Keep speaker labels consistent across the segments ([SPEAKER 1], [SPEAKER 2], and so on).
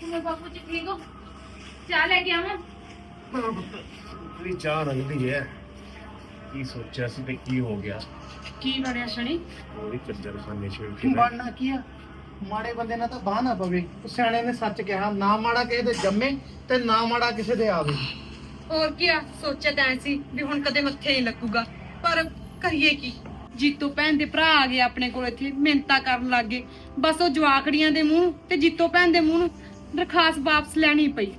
[SPEAKER 1] ਕਿਵੇਂ ਬਾਪੂ ਜੀ ਠੀਕ ਹੋ? ਚਾਹ ਲੈ ਕੇ ਆਵਾਂ?
[SPEAKER 2] ਵੀ ਚਾਹ ਰੰਗਦੀ ਹੈ ਕੀ ਸੋਚਿਆ ਸੀ ਤੇ ਕੀ ਹੋ ਗਿਆ?
[SPEAKER 1] ਕੀ ਬਣਿਆ ਸ਼ਣੀ?
[SPEAKER 2] ਉਹਦੀ ਚੱਜਰ ਖਾਨੇ ਛੇੜ ਕੇ ਨਾ-
[SPEAKER 3] ਬਣਨਾ ਕੀ ਆ? ਮਾੜੇ ਬੰਦੇ ਨਾਲ ਤਾਂ ਬਾਹ ਨਾ ਪਵੇ। ਉਹ ਸਿਆਣੇ ਨੇ ਸੱਚ ਕਿਹਾ ਨਾ ਮਾੜਾ ਕਿਸੇ ਦੇ ਜੰਮੇ ਤੇ ਨਾ ਮਾੜਾ ਕਿਸੇ ਦੇ ਆਵੇ।
[SPEAKER 4] ਹੋਰ ਕੀ ਆ? ਸੋਚਿਆ ਤਾਂ ਐਂ ਸੀ ਵੀ ਹੁਣ ਕਦੇ ਮੱਥੇ ਨਹੀਂ ਲੱਗੂਗਾ। ਪਰ ਕਰੀਏ ਕੀ? ਜੀਤੋ ਭੈਣ ਦੇ ਭਰਾ ਆ ਗਏ ਆਪਣੇ ਕੋਲ ਇੱਥੇ ਮਿੰਤਾ ਕਰਨ ਲੱਗ ਗਏ। ਬਸ ਉਹ ਜਵਾਕੜੀਆਂ ਦੇ ਮੂੰਹ ਤੇ ਜੀਤੋ ਭੈਣ ਦੇ ਮੂੰਹ ਨੂੰ ਦਰਖਾਸਤ ਵਾਪਸ ਲੈਣੀ ਪਈ।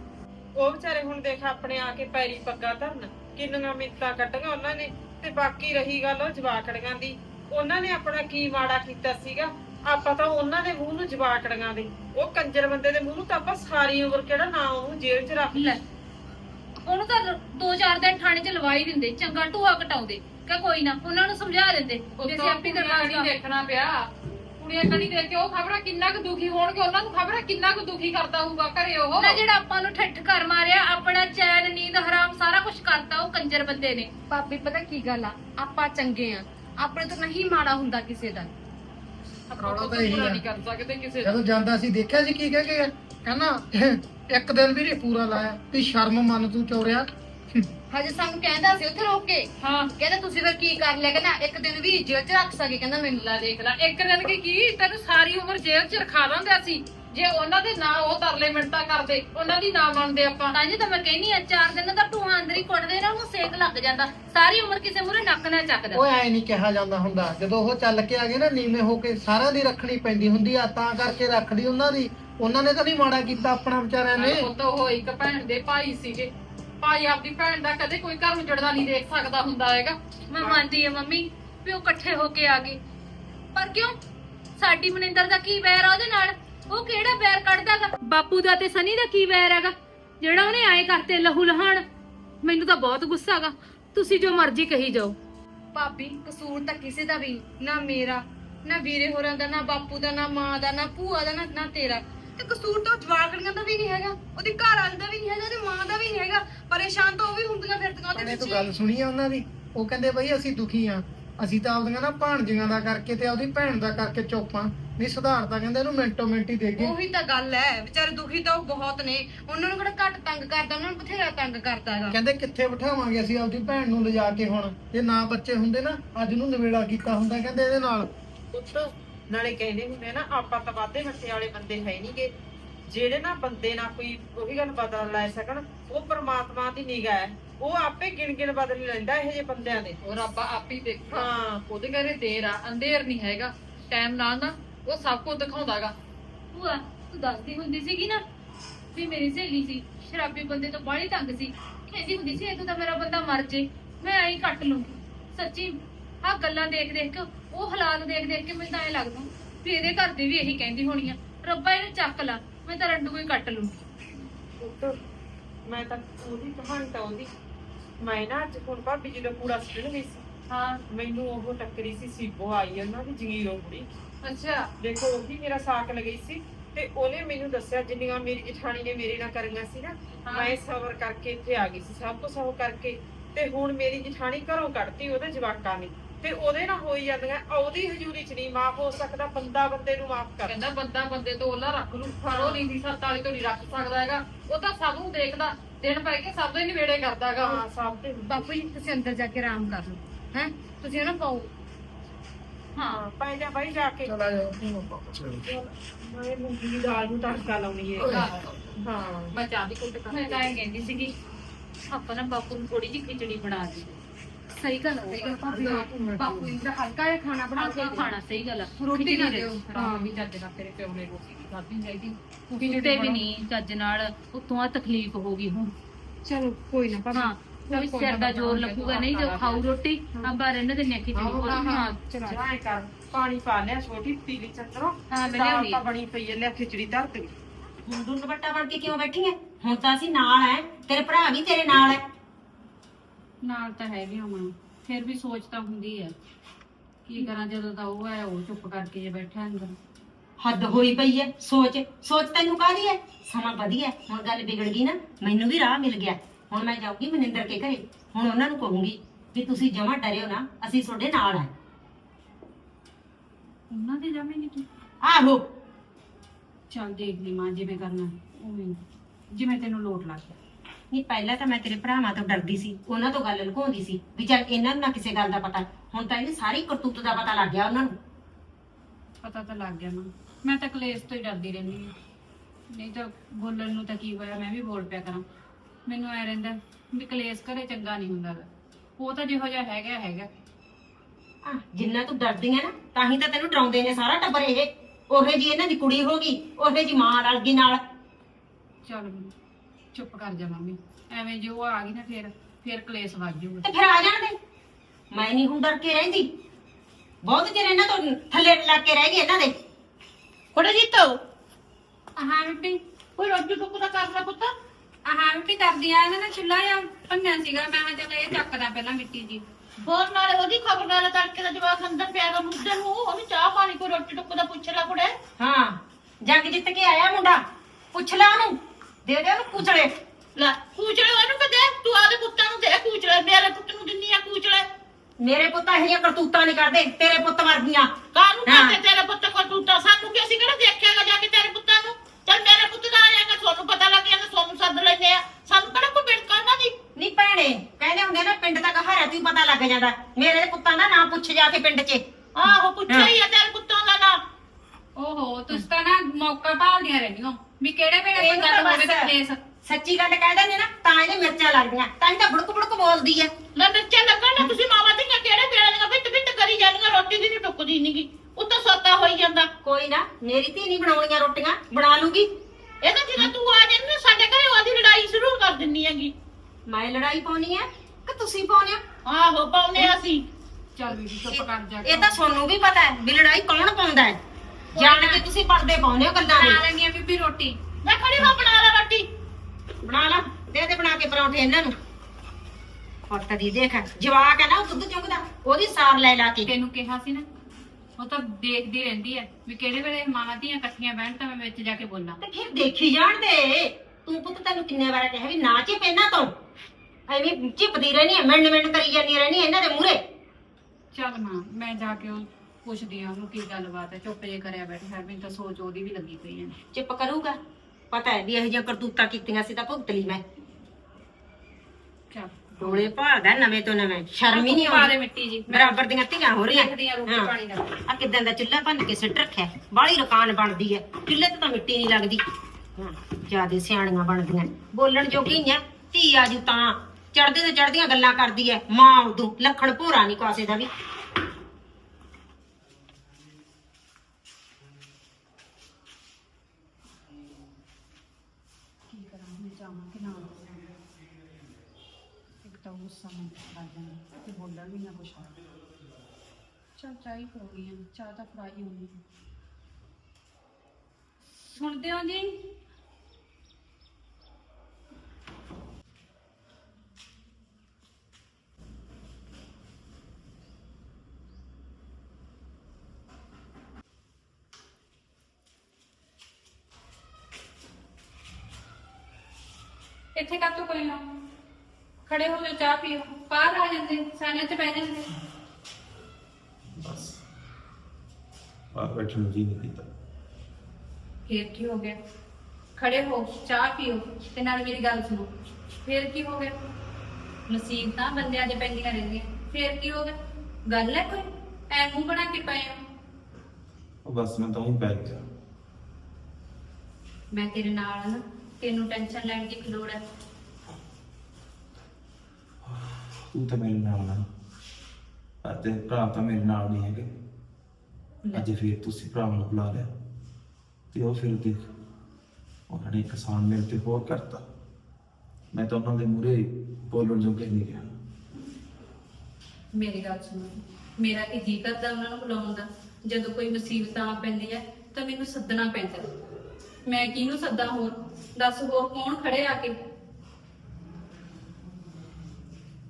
[SPEAKER 5] ਉਹ ਵਿਚਾਰੇ ਹੁਣ ਦੇਖ ਆਪਣੇ ਆ ਕੇ ਪੈਰੀ ਪੱਗਾ ਧਰਨ ਕਿੰਨੀਆਂ ਮਿੰਤਾਂ ਕੱਢੀਆਂ ਉਹਨਾਂ ਨੇ ਤੇ ਬਾਕੀ ਰਹੀ ਗੱਲ ਉਹ ਜਵਾਕੜੀਆਂ ਦੀ। ਉਹਨਾਂ ਨੇ ਆਪਣਾ ਕੀ ਮਾੜਾ ਕੀਤਾ ਸੀਗਾ? ਆਪਾਂ ਤਾਂ ਉਹਨਾਂ ਦੇ ਮੂੰਹ ਨੂੰ ਜਵਾਕੜੀਆਂ ਦੇ। ਉਹ ਕੰਜਰ ਬੰਦੇ ਦੇ ਮੂੰਹ ਨੂੰ ਤਾਂ ਆਪਾਂ ਸਾਰੀ ਉਮਰ ਕਿਹੜਾ ਨਾ ਉਹਨੂੰ ਜੇਲ੍ਹ 'ਚ ਰੱਖ
[SPEAKER 1] ਲੈ। ਉਹਨੂੰ ਤਾਂ ਦੋ ਚਾਰ ਦਿਨ ਥਾਣੇ 'ਚ ਲਵਾਈ ਦਿੰਦੇ ਚੰਗਾ ਢੂਆ ਕਟਾਉਂਦੇ। ਕਿ ਕੋਈ ਨਾ ਉਹਨਾਂ ਨੂੰ ਸਮਝਾ ਦਿੰਦੇ ਵੀ ਅਸੀਂ ਆਪੇ ਕਰਵਾ
[SPEAKER 4] ਨਹੀਂ ਦੇਖਣਾ ਪਿਆ। ਕੁੜੀਆਂ ਕਣੀ ਦੇਖ ਕੇ ਉਹ ਖਬਰਾਂ ਕਿੰਨਾ ਕੁ ਦੁਖੀ ਹੋਣਗੇ ਉਹਨਾਂ ਨੂੰ ਖਬਰਾਂ ਕਿੰਨਾ ਕੁ ਦੁਖੀ ਕਰਦਾ ਹੋਊਗਾ ਘਰੇ ਉਹ।
[SPEAKER 1] ਨਾ ਜਿਹੜਾ ਆਪਾਂ ਨੂੰ ਠੱਠ ਕਰ ਮਾਰਿਆ ਆਪਣਾ ਚੈਨ ਨੀਂਦ ਹਰਾਮ ਸਾਰਾ ਕੁਝ ਕਰਤਾ ਉਹ ਕੰਜਰ ਬੰਦੇ ਨੇ।
[SPEAKER 4] ਭਾਬੀ ਪਤਾ ਕੀ ਗੱਲ ਆ? ਆਪਾਂ ਚੰਗੇ ਆ। ਆਪਣੇ ਤੋਂ ਨਹੀਂ ਮਾੜਾ ਹੁੰਦਾ ਕਿਸੇ ਦਾ।
[SPEAKER 3] ਰੌਲਾ ਤਾਂ ਇਹੀ ਆ।
[SPEAKER 4] ਨਹੀਂ ਕਰ ਸਕਦੇ ਕਿਸੇ ਦਾ।
[SPEAKER 3] ਜਦੋਂ ਜਾਂਦਾ ਸੀ ਦੇਖਿਆ ਸੀ ਕੀ ਕਹਿ ਕੇ ਗਿਆ? ਕਹਿੰਦਾ ਇੱਕ ਦਿਨ ਵੀ ਨਹੀਂ ਪੂਰਾ ਲਾਇਆ ਵੀ ਸ਼ਰਮ ਮੰਨ ਤੂੰ ਚੋਰਿਆ।
[SPEAKER 4] ਹਜੇ ਸਾਨੂੰ ਕਹਿੰਦਾ ਸੀ ਉੱਥੇ ਰੋਕ ਕੇ। ਹਾਂ। ਕਹਿੰਦਾ ਤੁਸੀਂ ਫਿਰ ਕੀ ਕਰ ਲਿਆ? ਕਹਿੰਦਾ ਇੱਕ ਦਿਨ ਵੀ ਜੇਲ੍ਹ 'ਚ ਰੱਖ ਸਕੇ। ਕਹਿੰਦਾ ਮੈਨੂੰ
[SPEAKER 6] ਲੈ ਦੇਖ ਲੈ। ਇੱਕ ਦਿਨ ਕੀ ਕੀ? ਤੈਨੂੰ ਸਾਰੀ ਉਮਰ ਜੇਲ੍ਹ 'ਚ ਰਖਾ ਦਿੰਦੇ ਅਸੀਂ। ਜੇ ਉਹਨਾਂ ਦੇ ਨਾਂ ਉਹ ਤਰਲੇ ਮਿੰਟਾਂ ਕਰਦੇ ਉਹਨਾਂ ਦੀ ਨਾ ਮੰਨਦੇ ਆਪਾਂ।
[SPEAKER 1] ਤਾਂ ਜੀ ਤਾਂ ਮੈਂ ਕਹਿੰਨੀ ਆ ਚਾਰ ਦਿਨ ਦਾ ਢੂਆ ਅੰਦਰ ਹੀ ਕੁੱਟਦੇ ਨਾ ਉਹਨੂੰ ਸੇਕ ਲੱਗ ਜਾਂਦਾ। ਸਾਰੀ ਉਮਰ ਕਿਸੇ ਮੂਹਰੇ ਨੱਕ ਨਾ ਚੱਕਦਾ।
[SPEAKER 3] ਓਏ ਐ ਨਹੀਂ ਕਿਹਾ ਜਾਂਦਾ ਹੁੰਦਾ। ਜਦੋਂ ਉਹ ਚੱਲ ਕੇ ਆ ਗਏ ਨਾ ਨੀਵੇਂ ਹੋ ਕੇ ਸਾਰਿਆਂ ਦੀ ਰੱਖਣੀ ਪੈਂਦੀ ਹੁੰਦੀ ਆ ਤਾਂ ਕਰਕੇ ਰੱਖਦੀ ਉਹਨਾਂ ਦੀ। ਉਹਨਾਂ ਨੇ ਤਾਂ ਨਹੀਂ ਮਾੜਾ ਕੀਤਾ ਆਪਣਾ ਵਿਚਾਰਿਆਂ ਨੇ।
[SPEAKER 6] ਪੁੱਤ ਉਹ ਇੱਕ ਭੈਣ ਦੇ ਭਾਈ ਸੀਗੇ। ਭਾਈ ਆਪਦੀ ਭੈਣ ਦਾ ਕਦੇ ਕੋਈ ਘਰ ਉਜੜਦਾ ਨਹੀਂ ਦੇਖ ਸਕਦਾ ਹੁੰਦਾ ਹੈਗਾ।
[SPEAKER 1] ਮੈਂ ਮੰਨਦੀ ਆ ਮੰਮੀ ਵੀ ਉਹ ਇਕੱਠੇ ਹੋ ਕੇ ਆ ਗਏ। ਪਰ ਕਿਉਂ? ਸਾਡੀ ਮਨਿੰਦਰ ਦਾ ਕੀ ਵੈਰ ਆ ਉਹਦੇ ਨਾਲ? ਉਹ ਕਿਹੜਾ ਵੈਰ ਕੱਢਦਾਗਾ? ਬਾਪੂ ਦਾ ਤੇ ਸਨੀ ਦਾ ਕੀ ਵੈਰ ਹੈਗਾ? ਜਿਹੜਾ ਉਹਨੇ ਆਏ ਕਰਤੇ ਲਹੂ ਲਹਾਨ ਮੈਨੂੰ ਤਾਂ ਬਹੁਤ ਗੁੱਸਾ ਹੈਗਾ। ਤੁਸੀਂ ਜੋ ਮਰਜ਼ੀ ਕਹੀ ਜਾਓ।
[SPEAKER 4] ਭਾਬੀ ਕਸੂਰ ਤਾਂ ਕਿਸੇ ਦਾ ਵੀ ਨਹੀਂ। ਨਾ ਮੇਰਾ ਨਾ ਵੀਰੇ ਹੋਰਾਂ ਦਾ ਨਾ ਬਾਪੂ ਦਾ ਨਾ ਮਾਂ ਦਾ ਨਾ ਭੂਆ ਦਾ ਨਾ ਨਾ ਤੇਰਾ। ਤੇ ਕਸੂਰ ਤਾਂ ਜਵਾਕੜੀਆਂ ਦਾ ਵੀ ਨਹੀਂ ਹੈਗਾ ਉਹਦੀ ਘਰ ਵਾਲੀ ਦਾ ਵੀ ਨਹੀਂ ਹੈਗਾ ਉਹਦੀ ਮਾਂ ਦਾ ਵੀ ਨਹੀਂ ਹੈਗਾ। ਪਰੇਸ਼ਾਨ ਤਾਂ ਉਹ ਵੀ ਹੁੰਦੀਆਂ ਫਿਰਦੀਆਂ ਉਹਦੇ
[SPEAKER 3] ਤੂੰ
[SPEAKER 4] ਪਿੱਛੇ।
[SPEAKER 3] ਗੱਲ ਸੁਣੀ ਆ ਉਹਨਾਂ ਦੀ? ਉਹ ਕਹਿੰਦੇ ਬਈ ਅਸੀਂ ਦੁਖੀ ਆ। ਅਸੀਂ ਤਾਂ ਆਪਦੀਆਂ ਨਾ ਭਾਣਜੀਆਂ ਦਾ ਕਰਕੇ ਤੇ ਆਪਦੀ ਭੈਣ ਦਾ ਕਰਕੇ ਚੁੱਪ ਆ। ਨਹੀਂ ਸੁਧਾਰ ਤਾਂ ਕਹਿੰਦੇ ਇਹਨੂੰ ਮਿੰਟੋ ਮਿੰਟ ਹੀ ਦੇਗੇ
[SPEAKER 4] ਉਹੀ ਤਾਂ ਗੱਲ ਹੈ ਵਿਚਾਰੇ ਦੁਖੀ ਤਾਂ ਉਹ ਬਹੁਤ ਨੇ। ਉਹਨਾਂ ਨੂੰ ਕਿਹੜਾ ਘੱਟ ਤੰਗ ਕਰਦਾ ਉਹਨਾਂ ਨੂੰ ਬਥੇਰਾ ਤੰਗ ਕਰਦਾ ਹੈਗਾ।
[SPEAKER 3] ਕਹਿੰਦੇ ਕਿੱਥੇ ਬਿਠਾਵਾਂਗੇ ਅਸੀਂ ਆਪਦੀ ਭੈਣ ਨੂੰ ਲਿਜਾ ਕੇ ਹੁਣ? ਜੇ ਨਾ ਬੱਚੇ ਹੁੰਦੇ ਨਾ ਅੱਜ ਨੂੰ ਨਵੇੜਾ ਕੀਤਾ ਹੁੰਦਾ ਕਹਿੰਦੇ ਇਹਦੇ ਨਾਲ।
[SPEAKER 5] ਪੁੱਤ ਨਾਲੇ ਕਹਿੰਦੇ ਹੁੰਦੇ ਨਾ ਆਪਾਂ ਤਾਂ ਵਾਧੇ ਮੱਥੇ ਵਾਲੇ ਬੰਦੇ ਹੈ ਨਹੀਂਗੇ ਜਿਹੜੇ ਨਾ ਬੰਦੇ ਨਾਲ ਕੋਈ ਉਹੀ ਗੱਲ ਬਦਲ ਲੈ ਸਕਣ ਉਹ ਪ੍ਰਮਾਤਮਾ ਦੀ ਨਿਗਾਹ ਹੈ। ਉਹ ਆਪੇ ਗਿਣ ਗਿਣ ਬਦਲ ਲੈਂਦਾ ਇਹੋ ਜਿਹੇ ਬੰਦਿਆਂ ਦੇ।
[SPEAKER 6] ਉਹ ਰੱਬ ਆਪ ਹੀ ਦੇਖਦਾ
[SPEAKER 5] ਹਾਂ।
[SPEAKER 6] ਉਹਦੇ ਘਰੇ ਦੇਰ ਆ ਅੰਧੇਰ ਨਹੀਂ ਹੈਗਾ। ਟਾਈਮ ਨਾਲ ਨਾ ਉਹ ਸਭ ਕੁਝ ਦਿਖਾਉਂਦਾਗਾ।
[SPEAKER 1] ਭੂਆ ਤੂੰ ਦੱਸਦੀ ਹੁੰਦੀ ਸੀਗੀ ਨਾ ਵੀ ਮੇਰੀ ਸਹੇਲੀ ਸੀ ਸ਼ਰਾਬੀ ਬੰਦੇ ਤੋਂ ਬਾਹਲੀ ਤੰਗ ਸੀ। ਕਹਿੰਦੀ ਹੁੰਦੀ ਸੀ ਇਹ ਤਾਂ ਮੇਰਾ ਬੰਦਾ ਮਰ ਜੇ। ਮੈਂ ਐਂ ਕੱਟ ਲੂੰਗੀ। ਸੱਚੀ ਆਹ ਗੱਲਾਂ ਦੇਖ ਦੇਖ ਕੇ ਉਹ ਹਾਲਾਤ ਦੇਖ ਦੇਖ ਕੇ ਮੈਨੂੰ ਤਾਂ ਐਂ ਲੱਗਦਾ ਵੀ ਇਹਦੇ ਘਰ ਦੀ ਵੀ ਇਹੀ ਕਹਿੰਦੀ ਹੋਣੀ ਆ ਰੱਬਾ ਇਹਨੂੰ ਚੱਕ ਲਾ ਮੈਂ ਤਾਂ ਰੰਡੂ ਹੀ ਕੱਟ ਲੂੰਗੀ।
[SPEAKER 5] ਪੁੱਤ ਮੈਂ ਤਾਂ ਉਹਦੀ ਕਹਾਣੀ ਤਾਂ ਉਹਦੀ। ਮੈਂ ਨਾ ਅੱਜ ਹੁਣ ਭਾਬੀ ਜੀ ਦਾ ਕੂੜਾ ਸੁੱਟਣ ਗਈ ਸੀ।
[SPEAKER 6] ਹਾਂ।
[SPEAKER 5] ਮੈਨੂੰ ਉਹ ਟੱਕਰੀ ਸੀ ਸੀਬੋ ਆਈ ਉਹਨਾਂ ਦੀ ਜਗੀਰੋ ਕੁੜੀ।
[SPEAKER 6] ਅੱਛਾ।
[SPEAKER 5] ਦੇਖੋ ਉਹੀ ਮੇਰਾ ਸਾਕ ਲਗਈ ਸੀ ਤੇ ਉਹਨੇ ਮੈਨੂੰ ਦੱਸਿਆ ਜਿੰਨੀਆਂ ਮੇਰੀ ਜਠਾਣੀ ਨੇ ਮੇਰੇ ਨਾਲ ਕਰੀਆਂ ਸੀ ਨਾ ਮੈਂ ਸਬਰ ਕਰਕੇ ਇੱਥੇ ਆ ਗਈ ਸੀ ਸਭ ਕੁਝ ਉਹ ਕਰਕੇ। ਤੇ ਹੁਣ ਮੇਰੀ ਜਠਾਣੀ ਘਰੋਂ ਕੱਢਤੀ ਉਹਦੇ ਜਵਾਕਾਂ ਨੇ। ਤੇ ਉਹਦੇ ਨਾਲ ਹੋਈ ਜਾਂਦੀਆਂ ਉਹਦੀ ਹਜ਼ੂਰੀ ਚ ਨਹੀਂ ਮਾਫ ਹੋ ਸਕਦਾ ਬੰਦਾ ਬੰਦੇ ਨੂੰ ਮਾਫ ਕਰ।
[SPEAKER 6] ਕਹਿੰਦਾ ਬੰਦਾ ਬੰਦੇ ਤੋਂ ਉਹਲਾ ਰੱਖ ਲੂ ਉਹ ਨਹੀਂ ਦੀ ਸੱਤ ਵਾਲੀ ਤੋਂ ਨਹੀਂ ਰੱਖ ਸਕਦਾ ਹੈਗਾ। ਉਹ ਤਾਂ ਸਭ ਨੂੰ ਦੇਖਦਾ ਦਿਨ ਪੈ ਕੇ ਸਭ ਦੇ ਨਿਵੇੜੇ ਕਰਦਾ ਹੈਗਾ।
[SPEAKER 5] ਹਾਂ ਸਭ ਤੇ
[SPEAKER 4] ਬਾਪੂ ਜੀ ਤੁਸੀਂ ਅੰਦਰ ਜਾ ਕੇ ਆਰਾਮ ਕਰ ਲਓ ਹੈ? ਤੁਸੀਂ ਨਾ ਪਾਓ।
[SPEAKER 5] ਹਾਂ। ਪੈ ਜਾ ਬਾਈ ਜਾ ਕੇ।
[SPEAKER 3] ਚਲਾ ਜਾ
[SPEAKER 5] ਮੈਂ ਮੂੰਗੀ ਦੀ ਦਾਲ ਨੂੰ ਤੜਕਾ ਲਾਉਣੀ ਹੈ। ਹਾਂ।
[SPEAKER 6] ਮੈਂ ਚਾਹ ਦੀ ਕੁੱਟ
[SPEAKER 1] ਮੈਂ ਤਾਂ ਐਂ ਕਹਿੰਦੀ ਸੀਗੀ ਆਪਾਂ ਨਾ ਬਾਪੂ ਨੂੰ ਥੋੜੀ ਜਿਹੀ ਖਿਚੜੀ ਬਣਾ ਦੇ
[SPEAKER 4] ਸਹੀ ਗੱਲ ਹੈ, ਸਹੀ ਗੱਲ ਭਾਬੀ ਬਾਪੂ ਜੀ ਦਾ ਹਲਕਾ ਜਿਹਾ ਖਾਣਾ ਬਣਾ ਕੇ
[SPEAKER 1] ਖਾਣਾ ਸਹੀ ਗੱਲ ਆ।
[SPEAKER 4] ਰੋਟੀ ਨਾ
[SPEAKER 1] ਖਿਚੜੀ
[SPEAKER 4] ਦਿਓ
[SPEAKER 6] ਹਾਂ? ਵੀ ਚੱਜ ਨਾਲ ਤੇਰੇ ਪਿਓ ਨੇ ਰੋਟੀ ਨਹੀਂ ਖਾਧੀ ਚਾਹੀਦੀ
[SPEAKER 1] ਕਿਤੇ ਵੀ ਨਹੀਂ ਚੱਜ ਨਾਲ ਉਤੋਂ ਆ ਤਕਲੀਫ ਹੋ ਗਈ ਹੁਣ।
[SPEAKER 4] ਚਲੋ ਕੋਈ ਨਾ ਭਾਬੀ।
[SPEAKER 1] ਹਾਂ ਕੋਈ ਸਿਰ ਦਾ ਜ਼ੋਰ ਲੱਗੂਗਾ ਨਹੀਂ ਜੋ ਖਾਊ ਰੋਟੀ ਆਪਾਂ ਰਹਿਣ ਦਿੰਨੇ ਖਿਚੜੀ ਹੋਰ ਹਾਂ
[SPEAKER 4] ਚਲੋ
[SPEAKER 5] ਚਾਹ ਕਰ ਪਾਣੀ ਪਾ ਲਿਆ ਛੋਟੀ ਪਤੀਲੀ ਚੱਤਰੋ
[SPEAKER 1] ਹਾਂ, ਮੈਂ
[SPEAKER 5] ਦਾਲ
[SPEAKER 1] ਲਿਆਉਣੀ
[SPEAKER 5] ਤਾਂ ਬਣੀ ਪਈ ਹੈ ਲੈ ਖਿਚੜੀ ਧਰ ਦੇ
[SPEAKER 7] ਹੁਣ ਤੂੰ ਦੁਪੱਟਾ ਬਣ ਕੇ ਕਿਉਂ ਬੈਠੀ ਐ? ਹੁਣ ਤਾਂ ਅਸੀਂ ਨਾਲ ਐ ਤੇਰੇ ਭਰਾ ਵੀ ਤੇਰੇ ਨਾਲ ਐ।
[SPEAKER 1] ਨਾਲ ਤਾਂ ਹੈਗੇ ਹੁਣ। ਫਿਰ ਵੀ ਸੋਚ ਤਾਂ ਹੁੰਦੀ ਹੈ ਕੀ ਕਰਾਂ ਜਦੋਂ ਤਾਂ ਉਹ ਹੈ ਉਹ ਚੁੱਪ ਕਰਕੇ ਜੇ ਬੈਠਾ ਅੰਦਰ।
[SPEAKER 7] ਹੱਦ ਹੋਈ ਪਈ ਐ ਸੋਚ। ਸੋਚ ਤੈਨੂੰ ਕਾਹਦੀ ਐ? ਸਮਾਂ ਵਧੀਆ ਹੁਣ ਗੱਲ ਵਿਗੜ ਗਈ ਨਾ ਮੈਨੂੰ ਵੀ ਰਾਹ ਮਿਲ ਗਿਆ। ਹੁਣ ਮੈਂ ਜਾਊਂਗੀ ਮਨਿੰਦਰ ਕੇ ਘਰੇ। ਹੁਣ ਉਹਨਾਂ ਨੂੰ ਕਹੂੰਗੀ ਵੀ ਤੁਸੀਂ ਜਮਾ ਡਰਿਓ ਨਾ ਅਸੀਂ ਤੁਹਾਡੇ ਨਾਲ ਐ
[SPEAKER 1] ਉਹਨਾਂ ਦੇ ਜਾਵੇਂਗੀ ਤੂੰ?
[SPEAKER 7] ਆਹੋ।
[SPEAKER 8] ਚੱਲ ਦੇਖ ਲਈ ਮਾਂ ਜਿਵੇਂ ਕਰਨਾ। ਉਵੇਂ। ਜਿਵੇਂ ਤੈਨੂੰ ਲੋਟ ਲੱਗ ਗਿਆ।
[SPEAKER 7] ਨਹੀਂ ਪਹਿਲਾਂ ਤਾਂ ਮੈਂ ਤੇਰੇ ਭਰਾਵਾਂ ਤੋਂ ਡਰਦੀ ਸੀ ਉਹਨਾਂ ਤੋਂ ਗੱਲ ਲੁਕਾਉਂਦੀ ਸੀ ਵੀ ਚੱਲ ਇਹਨਾਂ ਨੂੰ ਨਾ ਕਿਸੇ ਗੱਲ ਦਾ ਪਤਾ। ਹੁਣ ਤਾਂ ਇਹਦੀ ਸਾਰੀ ਕਰਤੂਤ ਦਾ ਪਤਾ ਲੱਗ ਗਿਆ ਉਹਨਾਂ ਨੂੰ।
[SPEAKER 8] ਪਤਾ ਤਾਂ ਲੱਗ ਗਿਆ ਮਾਂ ਮੈਂ ਤਾਂ ਕਲੇਸ਼ ਤੋਂ ਹੀ ਡਰਦੀ ਰਹਿੰਦੀ ਹਾਂ। ਨਹੀਂ ਤਾਂ ਬੋਲਣ ਨੂੰ ਤਾਂ ਕੀ ਹੋਇਆ ਮੈਂ ਵੀ ਬੋਲ ਪਿਆ ਕਰਾਂ। ਮੈਨੂੰ ਐ ਰਹਿੰਦਾ ਵੀ ਕਲੇਸ਼ ਘਰੇ ਚੰਗਾ ਨਹੀਂ ਹੁੰਦਾ ਗਾ। ਉਹ ਤਾਂ ਜਿਹੋ ਜਿਹਾ ਹੈਗਾ ਹੈਗਾ।
[SPEAKER 7] ਆਹ, ਜਿੰਨਾ ਤੂੰ ਡਰਦੀ ਹੈ ਨਾ ਤਾਂ ਹੀ ਤਾਂ ਤੈਨੂੰ ਡਰਾਉਂਦੇ ਨੇ ਸਾਰਾ ਟੱਬਰ ਇਹ। ਉਹੇ ਜੀ ਇਹਨਾਂ ਦੀ ਕੁੜੀ ਹੋ ਗਈ ਉਹੇ ਜੀ ਮਾਂ ਰਲ ਗਈ ਨਾਲ।
[SPEAKER 8] ਚੱਲ ਚੁੱਪ ਕਰ ਜਾ ਮੰਮੀ। ਐਵੇਂ ਜੇ ਉਹ ਆ ਗਈ ਨਾ ਫੇਰ ਫੇਰ ਕਲੇਸ਼ ਵੱਜ ਜਾਊਗਾ।
[SPEAKER 7] ਤੇ ਫਿਰ ਆ ਜਾਣ ਦੇ। ਮੈਂ ਨਹੀਂ ਹੁਣ ਡਰ ਕੇ ਰਹਿੰਦੀ। ਬਹੁਤ ਚਿਰ ਇਹਨਾਂ ਤੋਂ ਥੱਲੇ ਲੱਗ ਕੇ ਰਹਿ ਗਈ ਇਹਨਾਂ ਦੇ।
[SPEAKER 6] ਕੁੜੇ ਜੀਤੋ
[SPEAKER 8] ਹਾਂ ਬੀਬੀ
[SPEAKER 6] ਕੋਈ ਰੋਟੀ ਟੁੱਕ ਦਾ ਕਰ ਲੈ ਪੁੱਤ?
[SPEAKER 8] ਹਾਂ ਬੀਬੀ ਕਰਦੀ ਆ ਇਹਨਾਂ ਨੇ ਚੁੱਲਾ ਜਾਂ ਭੰਨਿਆ ਸੀਗਾ ਮੈਂ ਕਿਹਾ ਚੱਲ ਇਹ ਚੱਕਦਾ ਪਹਿਲਾਂ ਮਿੱਟੀ ਜੀ।
[SPEAKER 6] ਹੋਰ ਨਾਲੇ ਉਹਦੀ ਖਬਰ ਨਾਲ ਤੜਕੇ ਦਾ ਜਵਾਕ ਅੰਦਰ ਪਿਆ ਦਾ ਮੁੱਦੇ ਨੂੰ ਉਹਨੂੰ ਚਾਹ ਪਾਣੀ ਕੋਈ ਰੋਟੀ ਟੁੱਕ ਦਾ ਪੁੱਛ ਲੈ ਕੁੜੇ।
[SPEAKER 7] ਹਾਂ ਜੰਗ ਜਿੱਤ ਕੇ ਆਇਆ ਮੁੰਡਾ। ਪੁੱਛ ਲੈ ਉਹਨੂੰ। ਦੇ ਦੇ ਉਹਨੂੰ ਕੁਚਲੇ।
[SPEAKER 6] ਲੈ ਕੂਚਲੇ ਉਹਨੂੰ ਕਦੇ ਤੂੰ ਆਦੇ ਪੁੱਤਾਂ ਨੂੰ ਦੇ ਕੂਚਲੇ ਮੇਰੇ ਪੁੱਤ ਨੂੰ ਦਿੰਨੀ ਆ ਕੂਚਲੇ।
[SPEAKER 7] ਮੇਰੇ ਪੁੱਤ ਇਹੋ ਜਿਹੀਆਂ ਕਰਤੂਤਾਂ ਨਹੀਂ ਕਰਦੇ ਤੇਰੇ ਪੁੱਤ ਵਰਗੀਆਂ।
[SPEAKER 6] ਕਾਹਨੂੰ
[SPEAKER 7] ਹਾਂ।
[SPEAKER 6] ਕਹਿੰਦੇ ਤੇਰੇ ਪੁੱਤ ਕੋ ਤੂੰ ਸਾਨੂੰ ਕਿ ਅਸੀਂ ਕਿਹੜਾ ਦੇਖਿਆਗਾ ਜਾ ਕੇ ਤੇਰੇ ਪੁੱਤਾਂ ਨੂੰ? ਚੱਲ ਮੇਰੇ ਪੁੱਤ ਦਾ ਆਇਆਗਾ ਤੁਹਾਨੂੰ ਪਤਾ ਲੱਗ ਜਾਂਦਾ ਤੁਹਾਨੂੰ ਸੱਦ ਲੈਂਦੇ ਆ। ਸਾਨੂੰ ਕਿਹੜਾ ਕੋਈ ਬਿੜਕਾ ਨਾ ਦੀ
[SPEAKER 7] ਨਹੀਂ ਭੈਣੇ ਕਹਿੰਦੇ ਹੁੰਦੇ ਨਾ ਪਿੰਡ ਤੱਕ ਹਰਿਆ ਤੂੰ ਪਤਾ ਲੱਗ ਜਾਂਦਾ। ਮੇਰੇ ਪੁੱਤਾਂ ਦਾ ਨਾਂ ਪੁੱਛ ਜਾ ਕੇ ਪਿੰਡ 'ਚ।
[SPEAKER 6] ਆਹੋ ਪੁੱਛਿਆ ਹੀ। ਆ ਤੇਰੇ ਪੁੱਤਾਂ ਦਾ ਨਾਂ।
[SPEAKER 8] ਓਹੋ ਤੁਸੀਂ ਤਾਂ ਨਾ ਮੌਕਾ ਭਾਲਦੀਆਂ ਰਹਿੰਦੀਆਂ ਵੀ ਕਿਹੜੇ ਵੇਲੇ ਕੋਈ
[SPEAKER 7] ਇਹਨੂੰ
[SPEAKER 8] ਗੱਲ
[SPEAKER 7] ਤਾਂ
[SPEAKER 8] ਹੋਵੇ ਤਾਂ
[SPEAKER 7] ਬਸ
[SPEAKER 8] ਕਲੇਸ਼
[SPEAKER 7] ਸੱਚੀ ਗੱਲ ਕਹਿ ਦਿੰਦੇ ਨਾ ਤਾਂ ਇਹਦੇ ਮਿਰਚਾਂ ਲੱਗਦੀਆਂ ਤਾਂ ਹੀ ਤਾਂ ਬੁੜਕ ਬੁੜਕ ਬੋਲਦੀ ਐ
[SPEAKER 6] ਲੈ ਮਿਰਚਾਂ ਲੱਗਣ ਨਾ ਤੁਸੀਂ ਮਾਵਾ ਦੀਆਂ ਕਿਹੜੇ ਵੇਲੇ ਦੀਆਂ ਬਿੱਟ ਬਿੱਟ ਕਰੀ ਜਾਂਦੀਆਂ ਰੋਟੀ ਦੀ ਨਹੀਂ ਟੁੱਕਦੀ ਨਹੀਂਗੀ ਉੱਤੋਂ ਸੋਤਾ ਹੋਈ ਜਾਂਦਾ।
[SPEAKER 7] ਕੋਈ ਨਾ ਮੇਰੀ ਧੀ ਨਹੀਂ ਬਣਾਉਣੀਆਂ ਰੋਟੀਆਂ ਬਣਾ ਲੂਗੀ।
[SPEAKER 6] ਇਹ ਤਾਂ ਜਦੋਂ ਤੂੰ ਆ ਜਾਂਦੀ ਨਾ ਸਾਡੇ ਘਰੇ ਉਹਦੀ ਲੜਾਈ ਸ਼ੁਰੂ ਕਰ ਦਿੰਨੀ ਹੈਗੀ।
[SPEAKER 7] ਮੈਂ ਲੜਾਈ ਪਾਉਣੀ ਐ ਕਿ ਤੁਸੀਂ ਪਾਉਣੀ ਆ
[SPEAKER 6] ਆਹੋ ਪਾਉਨੇ ਅਸੀਂ।
[SPEAKER 8] ਚੱਲ ਬੀਬੀ ਚੁੱਪ ਕਰ ਜਾ
[SPEAKER 7] ਇਹ ਤਾਂ ਤੁਹਾਨੂੰ ਵੀ ਪਤਾ ਹੈ ਵੀ ਲੜਾਈ ਕੌਣ ਪਾਉਂਦਾ ਹੈ। ਜਾਣ ਕੇ ਤੁਸੀਂ ਪਰਦੇ ਪਾਉਂਦੇ ਹੋ ਗੱਲਾਂ
[SPEAKER 8] ਬਣਾ
[SPEAKER 7] ਦੇ
[SPEAKER 8] ਲੈਣੀ ਆ ਬੀਬੀ ਰੋਟੀ।
[SPEAKER 6] ਮੈਂ ਖੜੀ ਹੋ ਬਣਾ ਲਾ ਰੋਟੀ।
[SPEAKER 7] ਬਣਾ ਲਾ। ਦੇ ਦੇ ਬਣਾ ਕੇ ਪਰੌਂਠੇ ਇਹਨਾਂ ਨੂੰ। ਫੱਟ ਦੀ ਦੇਖ ਜਵਾਕ ਹੈ ਨਾ ਉਹ ਦੁੱਧ ਚੁੰਗਦਾ। ਉਹਦੀ ਸਾਰ ਲੈ ਲਾ ਕੇ।
[SPEAKER 8] ਤੈਨੂੰ ਕਿਹਾ ਸੀ ਨਾ ਉਹ ਤਾਂ ਦੇਖਦੀ ਰਹਿੰਦੀ ਐ ਵੀ ਕਿਹੜੇ ਵੇਲੇ ਮਾਵਾਂ ਧੀਆਂ ਇਕੱਠੀਆਂ ਬਹਿਣ ਤਾਂ ਮੈਂ ਵਿੱਚ ਜਾ ਕੇ ਬੋਲਾਂ।
[SPEAKER 7] ਤੇ ਫਿਰ ਦੇਖੀ ਜਾਣ ਦੇ। ਤੂੰ ਪੁੱਤ ਤੈਨੂੰ ਕਿੰਨੇ ਵਾਰ ਕਿਹਾ ਵੀ ਨਾ ਚਿਪ ਇਹਨਾਂ ਤੋਂ। ਐਵੇਂ ਚਿਪਦੀ ਰਹਿਣੀ ਹੈ ਮਿੰਡ ਮਿੰਡ ਕਰੀ ਜਾਂਦੀ ਰਹਿਣੀ ਹੈ ਇਹਨਾਂ ਦੇ ਮੂਹਰੇ।
[SPEAKER 8] ਚੱਲ ਮਾਂ ਮੈਂ ਜਾ ਕੇ ਉਹ ਪੁੱਛਦੀ ਆ ਉਹਨੂੰ ਕੀ ਗੱਲਬਾਤ ਹੈ ਚੁੱਪ ਜੇ ਕਰਿਆ ਬੈਠੀ ਹੈ ਮੈਨੂੰ ਤਾਂ ਸੋਚ ਉਹਦੀ ਵੀ ਲੱਗੀ ਪਈ ਹੈ
[SPEAKER 7] ਚਿਪ ਕਰੂਗਾ? ਪਤਾ ਹੈ ਵੀ ਇਹੋ ਜਿਹੀਆਂ ਕਰਤੂਤਾਂ ਕੀਤੀਆਂ ਸੀ ਤਾਂ ਭੁਗਤ ਲਈ ਮੈਂ।
[SPEAKER 8] ਚੱਲ।
[SPEAKER 7] ਡੋਲੇ ਭਾਲਦਾ ਨਵੇਂ ਤੋਂ ਨਵੇਂ ਸ਼ਰਮ ਹੀ ਨਹੀਂ
[SPEAKER 8] ਪਾ ਦੇ
[SPEAKER 7] ਆਉਂਦੀ
[SPEAKER 8] ਮਿੱਟੀ ਜੀ।
[SPEAKER 7] ਬਰਾਬਰ ਦੀਆਂ ਧੀਆਂ ਹੋ ਰਹੀਆਂ।
[SPEAKER 8] ਦੇਖਦੀ ਆ ਰੋਟੀ
[SPEAKER 7] ਹਾਂ।
[SPEAKER 8] ਪਾਣੀ ਦਾ।
[SPEAKER 7] ਆ ਕਿਦਾਂ ਦਾ ਚੁੱਲ੍ਹਾ ਭੰਨ ਕੇ ਸਿੱਟ ਰੱਖਿਆ? ਬਾਹਲੀ ਰਕਾਨ ਬਣਦੀ ਹੈ ਚੁੱਲ੍ਹੇ ਤੇ ਤਾਂ ਮਿੱਟੀ ਨਹੀਂ ਲੱਗਦੀ। ਹਾਂ ਜਿਆਦੇ ਸਿਆਣੀਆਂ ਬਣਦੀਆਂ। ਬੋਲਣ ਜੋਗੀ ਆ। ਧੀ ਆਜੂ ਤਾਂ। ਚੜਦੇ ਤੇ ਚੜਦੀਆਂ ਗੱਲਾਂ ਕਰਦੀ ਐ ਮਾਂ ਉਦੋਂ ਲੱਖਣ ਭੋਰਾ ਨਹੀਂ ਕਾਸੇ ਦਾ ਵੀ
[SPEAKER 8] ਕੀ ਕਰਾਂ ਮੈਂ ਜਾਵਾਂ ਕਿ ਨਾ ਇੱਕ ਤਾਂ ਉਸ ਜਾਂਦਾ ਤੇ ਬੋਲਣ ਵੀ ਨਾ ਕੁਛ ਚਲ ਚਾਹ ਹੀ ਚਾਹ ਤਾਂ ਫਰਾਈ ਹੋਣੀ ਸੁਣਦੇ ਹੋ ਜੀ? ਇੱਥੇ ਕਾਤੋਂ ਕੋਈ ਨਾ ਖੜੇ ਹੋ ਜਾਓ ਚਾਹ ਪੀਓ। ਬਾਹਰ ਆ ਜਾਂਦੇ ਸਾਨੇ ਤੇ ਬਹਿ ਜਾਂਦੇ।
[SPEAKER 9] ਬਸ। ਬਾਹਰ ਬੈਠਣ ਨੂੰ ਜੀ ਨਹੀਂ ਕੀਤਾ।
[SPEAKER 8] ਫੇਰ ਕੀ ਹੋ ਗਿਆ? ਖੜੇ ਹੋ ਚਾਹ ਪੀਓ ਤੇ ਨਾਲ ਮੇਰੀ ਗੱਲ ਸੁਣੋ। ਫੇਰ ਕੀ ਹੋ ਗਿਆ? ਮੁਸੀਬਤਾਂ ਬੰਦਿਆਂ ਦੇ ਪੈਂਦੀਆਂ ਰਹਿੰਦੀਆਂ। ਫੇਰ ਕੀ ਹੋ ਗਿਆ? ਗੱਲ ਹੈ ਕੋਈ? ਐ ਮੂੰਹ ਬਣਾ ਕੇ ਪਏ ਹੋ।
[SPEAKER 9] ਉਹ ਬਸ ਮੈਂ ਤਾਂ ਹੀ ਪੈ ਗਿਆ।
[SPEAKER 8] ਮੈਂ ਤੇਰੇ ਨਾਲ ਆ ਨਾ। ਤੈਨੂੰ ਟੈਨਸ਼ਨ ਲੈਣ ਦੀ ਕੀ ਲੋੜ ਹੈ?
[SPEAKER 9] ਤੂੰ ਤਾਂ ਮੇਰੇ ਨਾਲ ਨਾ। ਅਤੇ ਭਰਾ ਤਾਂ ਮੇਰੇ ਨਾਲ ਨਹੀਂ ਹੈਗੇ। ਅੱਜ ਫਿਰ ਤੁਸੀਂ ਭਰਾ ਨੂੰ ਬੁਲਾ ਲਿਆ। ਤੇ ਉਹ ਫਿਰ ਦੇਖ ਉਹਨਾਂ ਨੇ ਕਿਸਾਨ ਮੇਰੇ ਤੇ ਹੋਰ ਕਰਤਾ। ਮੈਂ ਤਾਂ ਉਹਨਾਂ ਦੇ ਮੂਹਰੇ ਬੋਲਣ ਜੋਗੇ ਨਹੀਂ ਰਿਹਾ।
[SPEAKER 8] ਮੇਰੀ ਗੱਲ ਸੁਣੋ। ਮੇਰਾ ਕੀ ਜੀ ਕਰਦਾ ਉਹਨਾਂ ਨੂੰ ਬੁਲਾਉਣ ਦਾ? ਜਦੋਂ ਕੋਈ ਮੁਸੀਬਤ ਆ ਪੈਂਦੀ ਹੈ ਤਾਂ ਮੈਨੂੰ ਸੱਦਣਾ ਪੈਂਦਾ। ਮੈਂ ਕਿਹਨੂੰ ਸੱਦਾਂ ਹੋਰ? ਦੱਸ ਹੋਰ ਕੌਣ ਖੜੇ ਆ ਕੇ?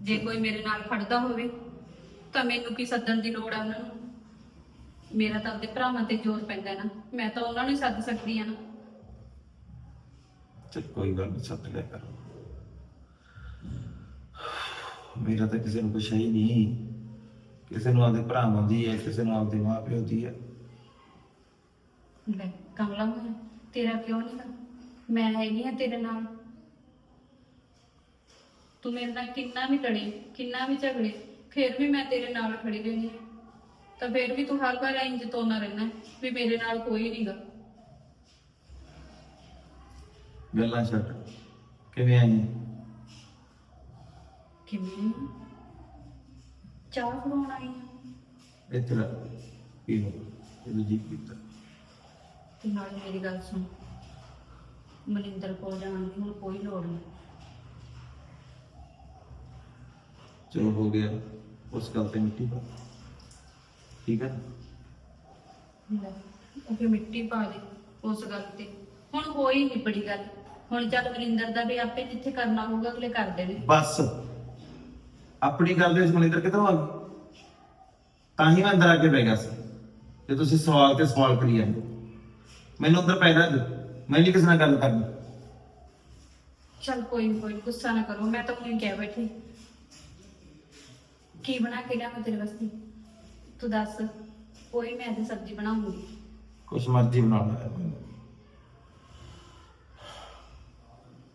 [SPEAKER 8] ਜੇ ਕੋਈ ਮੇਰੇ ਨਾਲ ਖੜਦਾ ਹੋਵੇ ਤਾਂ ਮੈਨੂੰ ਕੀ ਸੱਦਣ ਦੀ ਲੋੜ ਆ ਉਹਨਾਂ ਨੂੰ? ਮੇਰਾ ਤਾਂ ਆਪਦੇ ਭਰਾਵਾਂ ਤੇ ਜ਼ੋਰ ਪੈਂਦਾ ਨਾ ਮੈਂ ਤਾਂ ਉਹਨਾਂ ਨੂੰ ਹੀ ਸੱਦ ਸਕਦੀ ਆ ਨਾ।
[SPEAKER 9] ਤੇ ਕੋਈ ਗੱਲ ਨਹੀਂ ਸੱਤ ਲਿਆ ਕਰ। ਮੇਰਾ ਤਾਂ ਕਿਸੇ ਨੂੰ ਕੁਛ ਹੈ ਹੀ ਨਹੀਂ। ਕਿਸੇ ਨੂੰ ਆਪਦੇ ਭਰਾਵਾਂ ਦੀ ਹੈ ਕਿਸੇ ਨੂੰ ਆਪਦੇ ਮਾਂ ਪਿਓ ਦੀ ਹੈ।
[SPEAKER 8] ਲੈ ਕਮਲਾ ਹੋਇਆ ਤੇਰਾ ਕਿਉਂ ਨਹੀਂ ਗਾ? ਮੈਂ ਹੈਗੀ ਆ ਤੇਰੇ ਨਾਲ। ਤੂੰ ਮੇਰੇ ਨਾਲ ਕਿੰਨਾ ਵੀ ਲੜੇ ਕਿੰਨਾ ਵੀ ਝਗੜੇ ਫਿਰ ਵੀ ਮੈਂ ਤੇਰੇ ਨਾਲ ਖੜੀ ਰਹਿੰਦੀ ਹਾਂ। ਤਾਂ ਫਿਰ ਵੀ ਤੂੰ ਹਰ ਵਾਰ ਇੰਜ ਤੋਨਾ ਰਹਿਣਾ ਵੀ ਮੇਰੇ ਨਾਲ ਕੋਈ ਨਹੀਂਗਾ
[SPEAKER 9] ਗੱਲਾਂ ਛੱਡ ਕਿਵੇਂ ਆਈ?
[SPEAKER 8] ਕਿਵੇਂ? ਚਾਹ ਬਣਾਉਣ ਆਈ ਆ
[SPEAKER 9] ਇੱਥੇ ਰੱਖ ਪੀ ਲਓ ਇਹ ਜੀ ਕੀਤਾ।
[SPEAKER 8] ਤੇ ਨਾਲ ਮੇਰੀ ਗੱਲ ਸੁਣ ਮਨਿੰਦਰ ਕੋਲ ਜਾਣ ਦੀ ਹੁਣ ਕੋਈ ਲੋੜ ਨਹੀਂ
[SPEAKER 9] ਚਲੋ ਹੋ ਗਿਆ ਉਸ ਗੱਲ ਤੇ ਮਿੱਟੀ ਪਾ ਠੀਕ ਹੈ ਨਾ?
[SPEAKER 8] ਲੈ, ਉਹ ਫਿਰ ਮਿੱਟੀ ਪਾ ਦੇ ਉਸ ਗੱਲ ਤੇ। ਹੁਣ ਹੋਈ ਨਹੀਂ ਬੜੀ ਗੱਲ। ਹੁਣ ਚੱਲ ਮਨਿੰਦਰ ਦਾ ਵੀ ਆਪੇ ਜਿੱਥੇ ਕਰਨਾ ਹੋਊਗਾ ਅਗਲੇ ਕਰ ਦੇਣੇ
[SPEAKER 9] ਬਸ। ਆਪਣੀ ਗੱਲ ਦੇ ਸੁਣੀਂਦਰ ਕਿੱਧਰੋਂ ਆ ਗਈ? ਤਾਂ ਹੀ ਮੈਂ ਅੰਦਰ ਆ ਕੇ ਬਹਿ ਗਿਆ ਸੀ। ਤੇ ਤੁਸੀਂ ਸਵਾਲ ਤੇ ਸਵਾਲ ਕਰੀ ਜਾਂਦੇ ਮੈਨੂੰ ਅੰਦਰ ਪੈਦਾ ਦਿਓ। ਮੈਂ ਨਹੀਂ ਕਿਸੇ ਨਾਲ ਗੱਲ ਕਰਨੀ।
[SPEAKER 8] ਚੱਲ ਕੋਈ ਨੀ ਕੋਈ ਨੀ, ਗੁੱਸਾ ਨਾ ਕਰੋ। ਮੈਂ ਤਾਂ ਉਹਨੂੰ ਕਹਿ ਬੈਠੀ। ਕੀ ਬਣਾ ਕੇ ਲਿਆਵਾਂ ਤੇਰੇ ਵਾਸਤੇ? ਤੂੰ ਦੱਸ ਕੋਈ ਮੈਂ ਤੇ ਸਬਜ਼ੀ ਬਣਾਉਂਗੀ।
[SPEAKER 9] ਕੁਛ ਮਰਜ਼ੀ ਬਣਾ ਲੈ।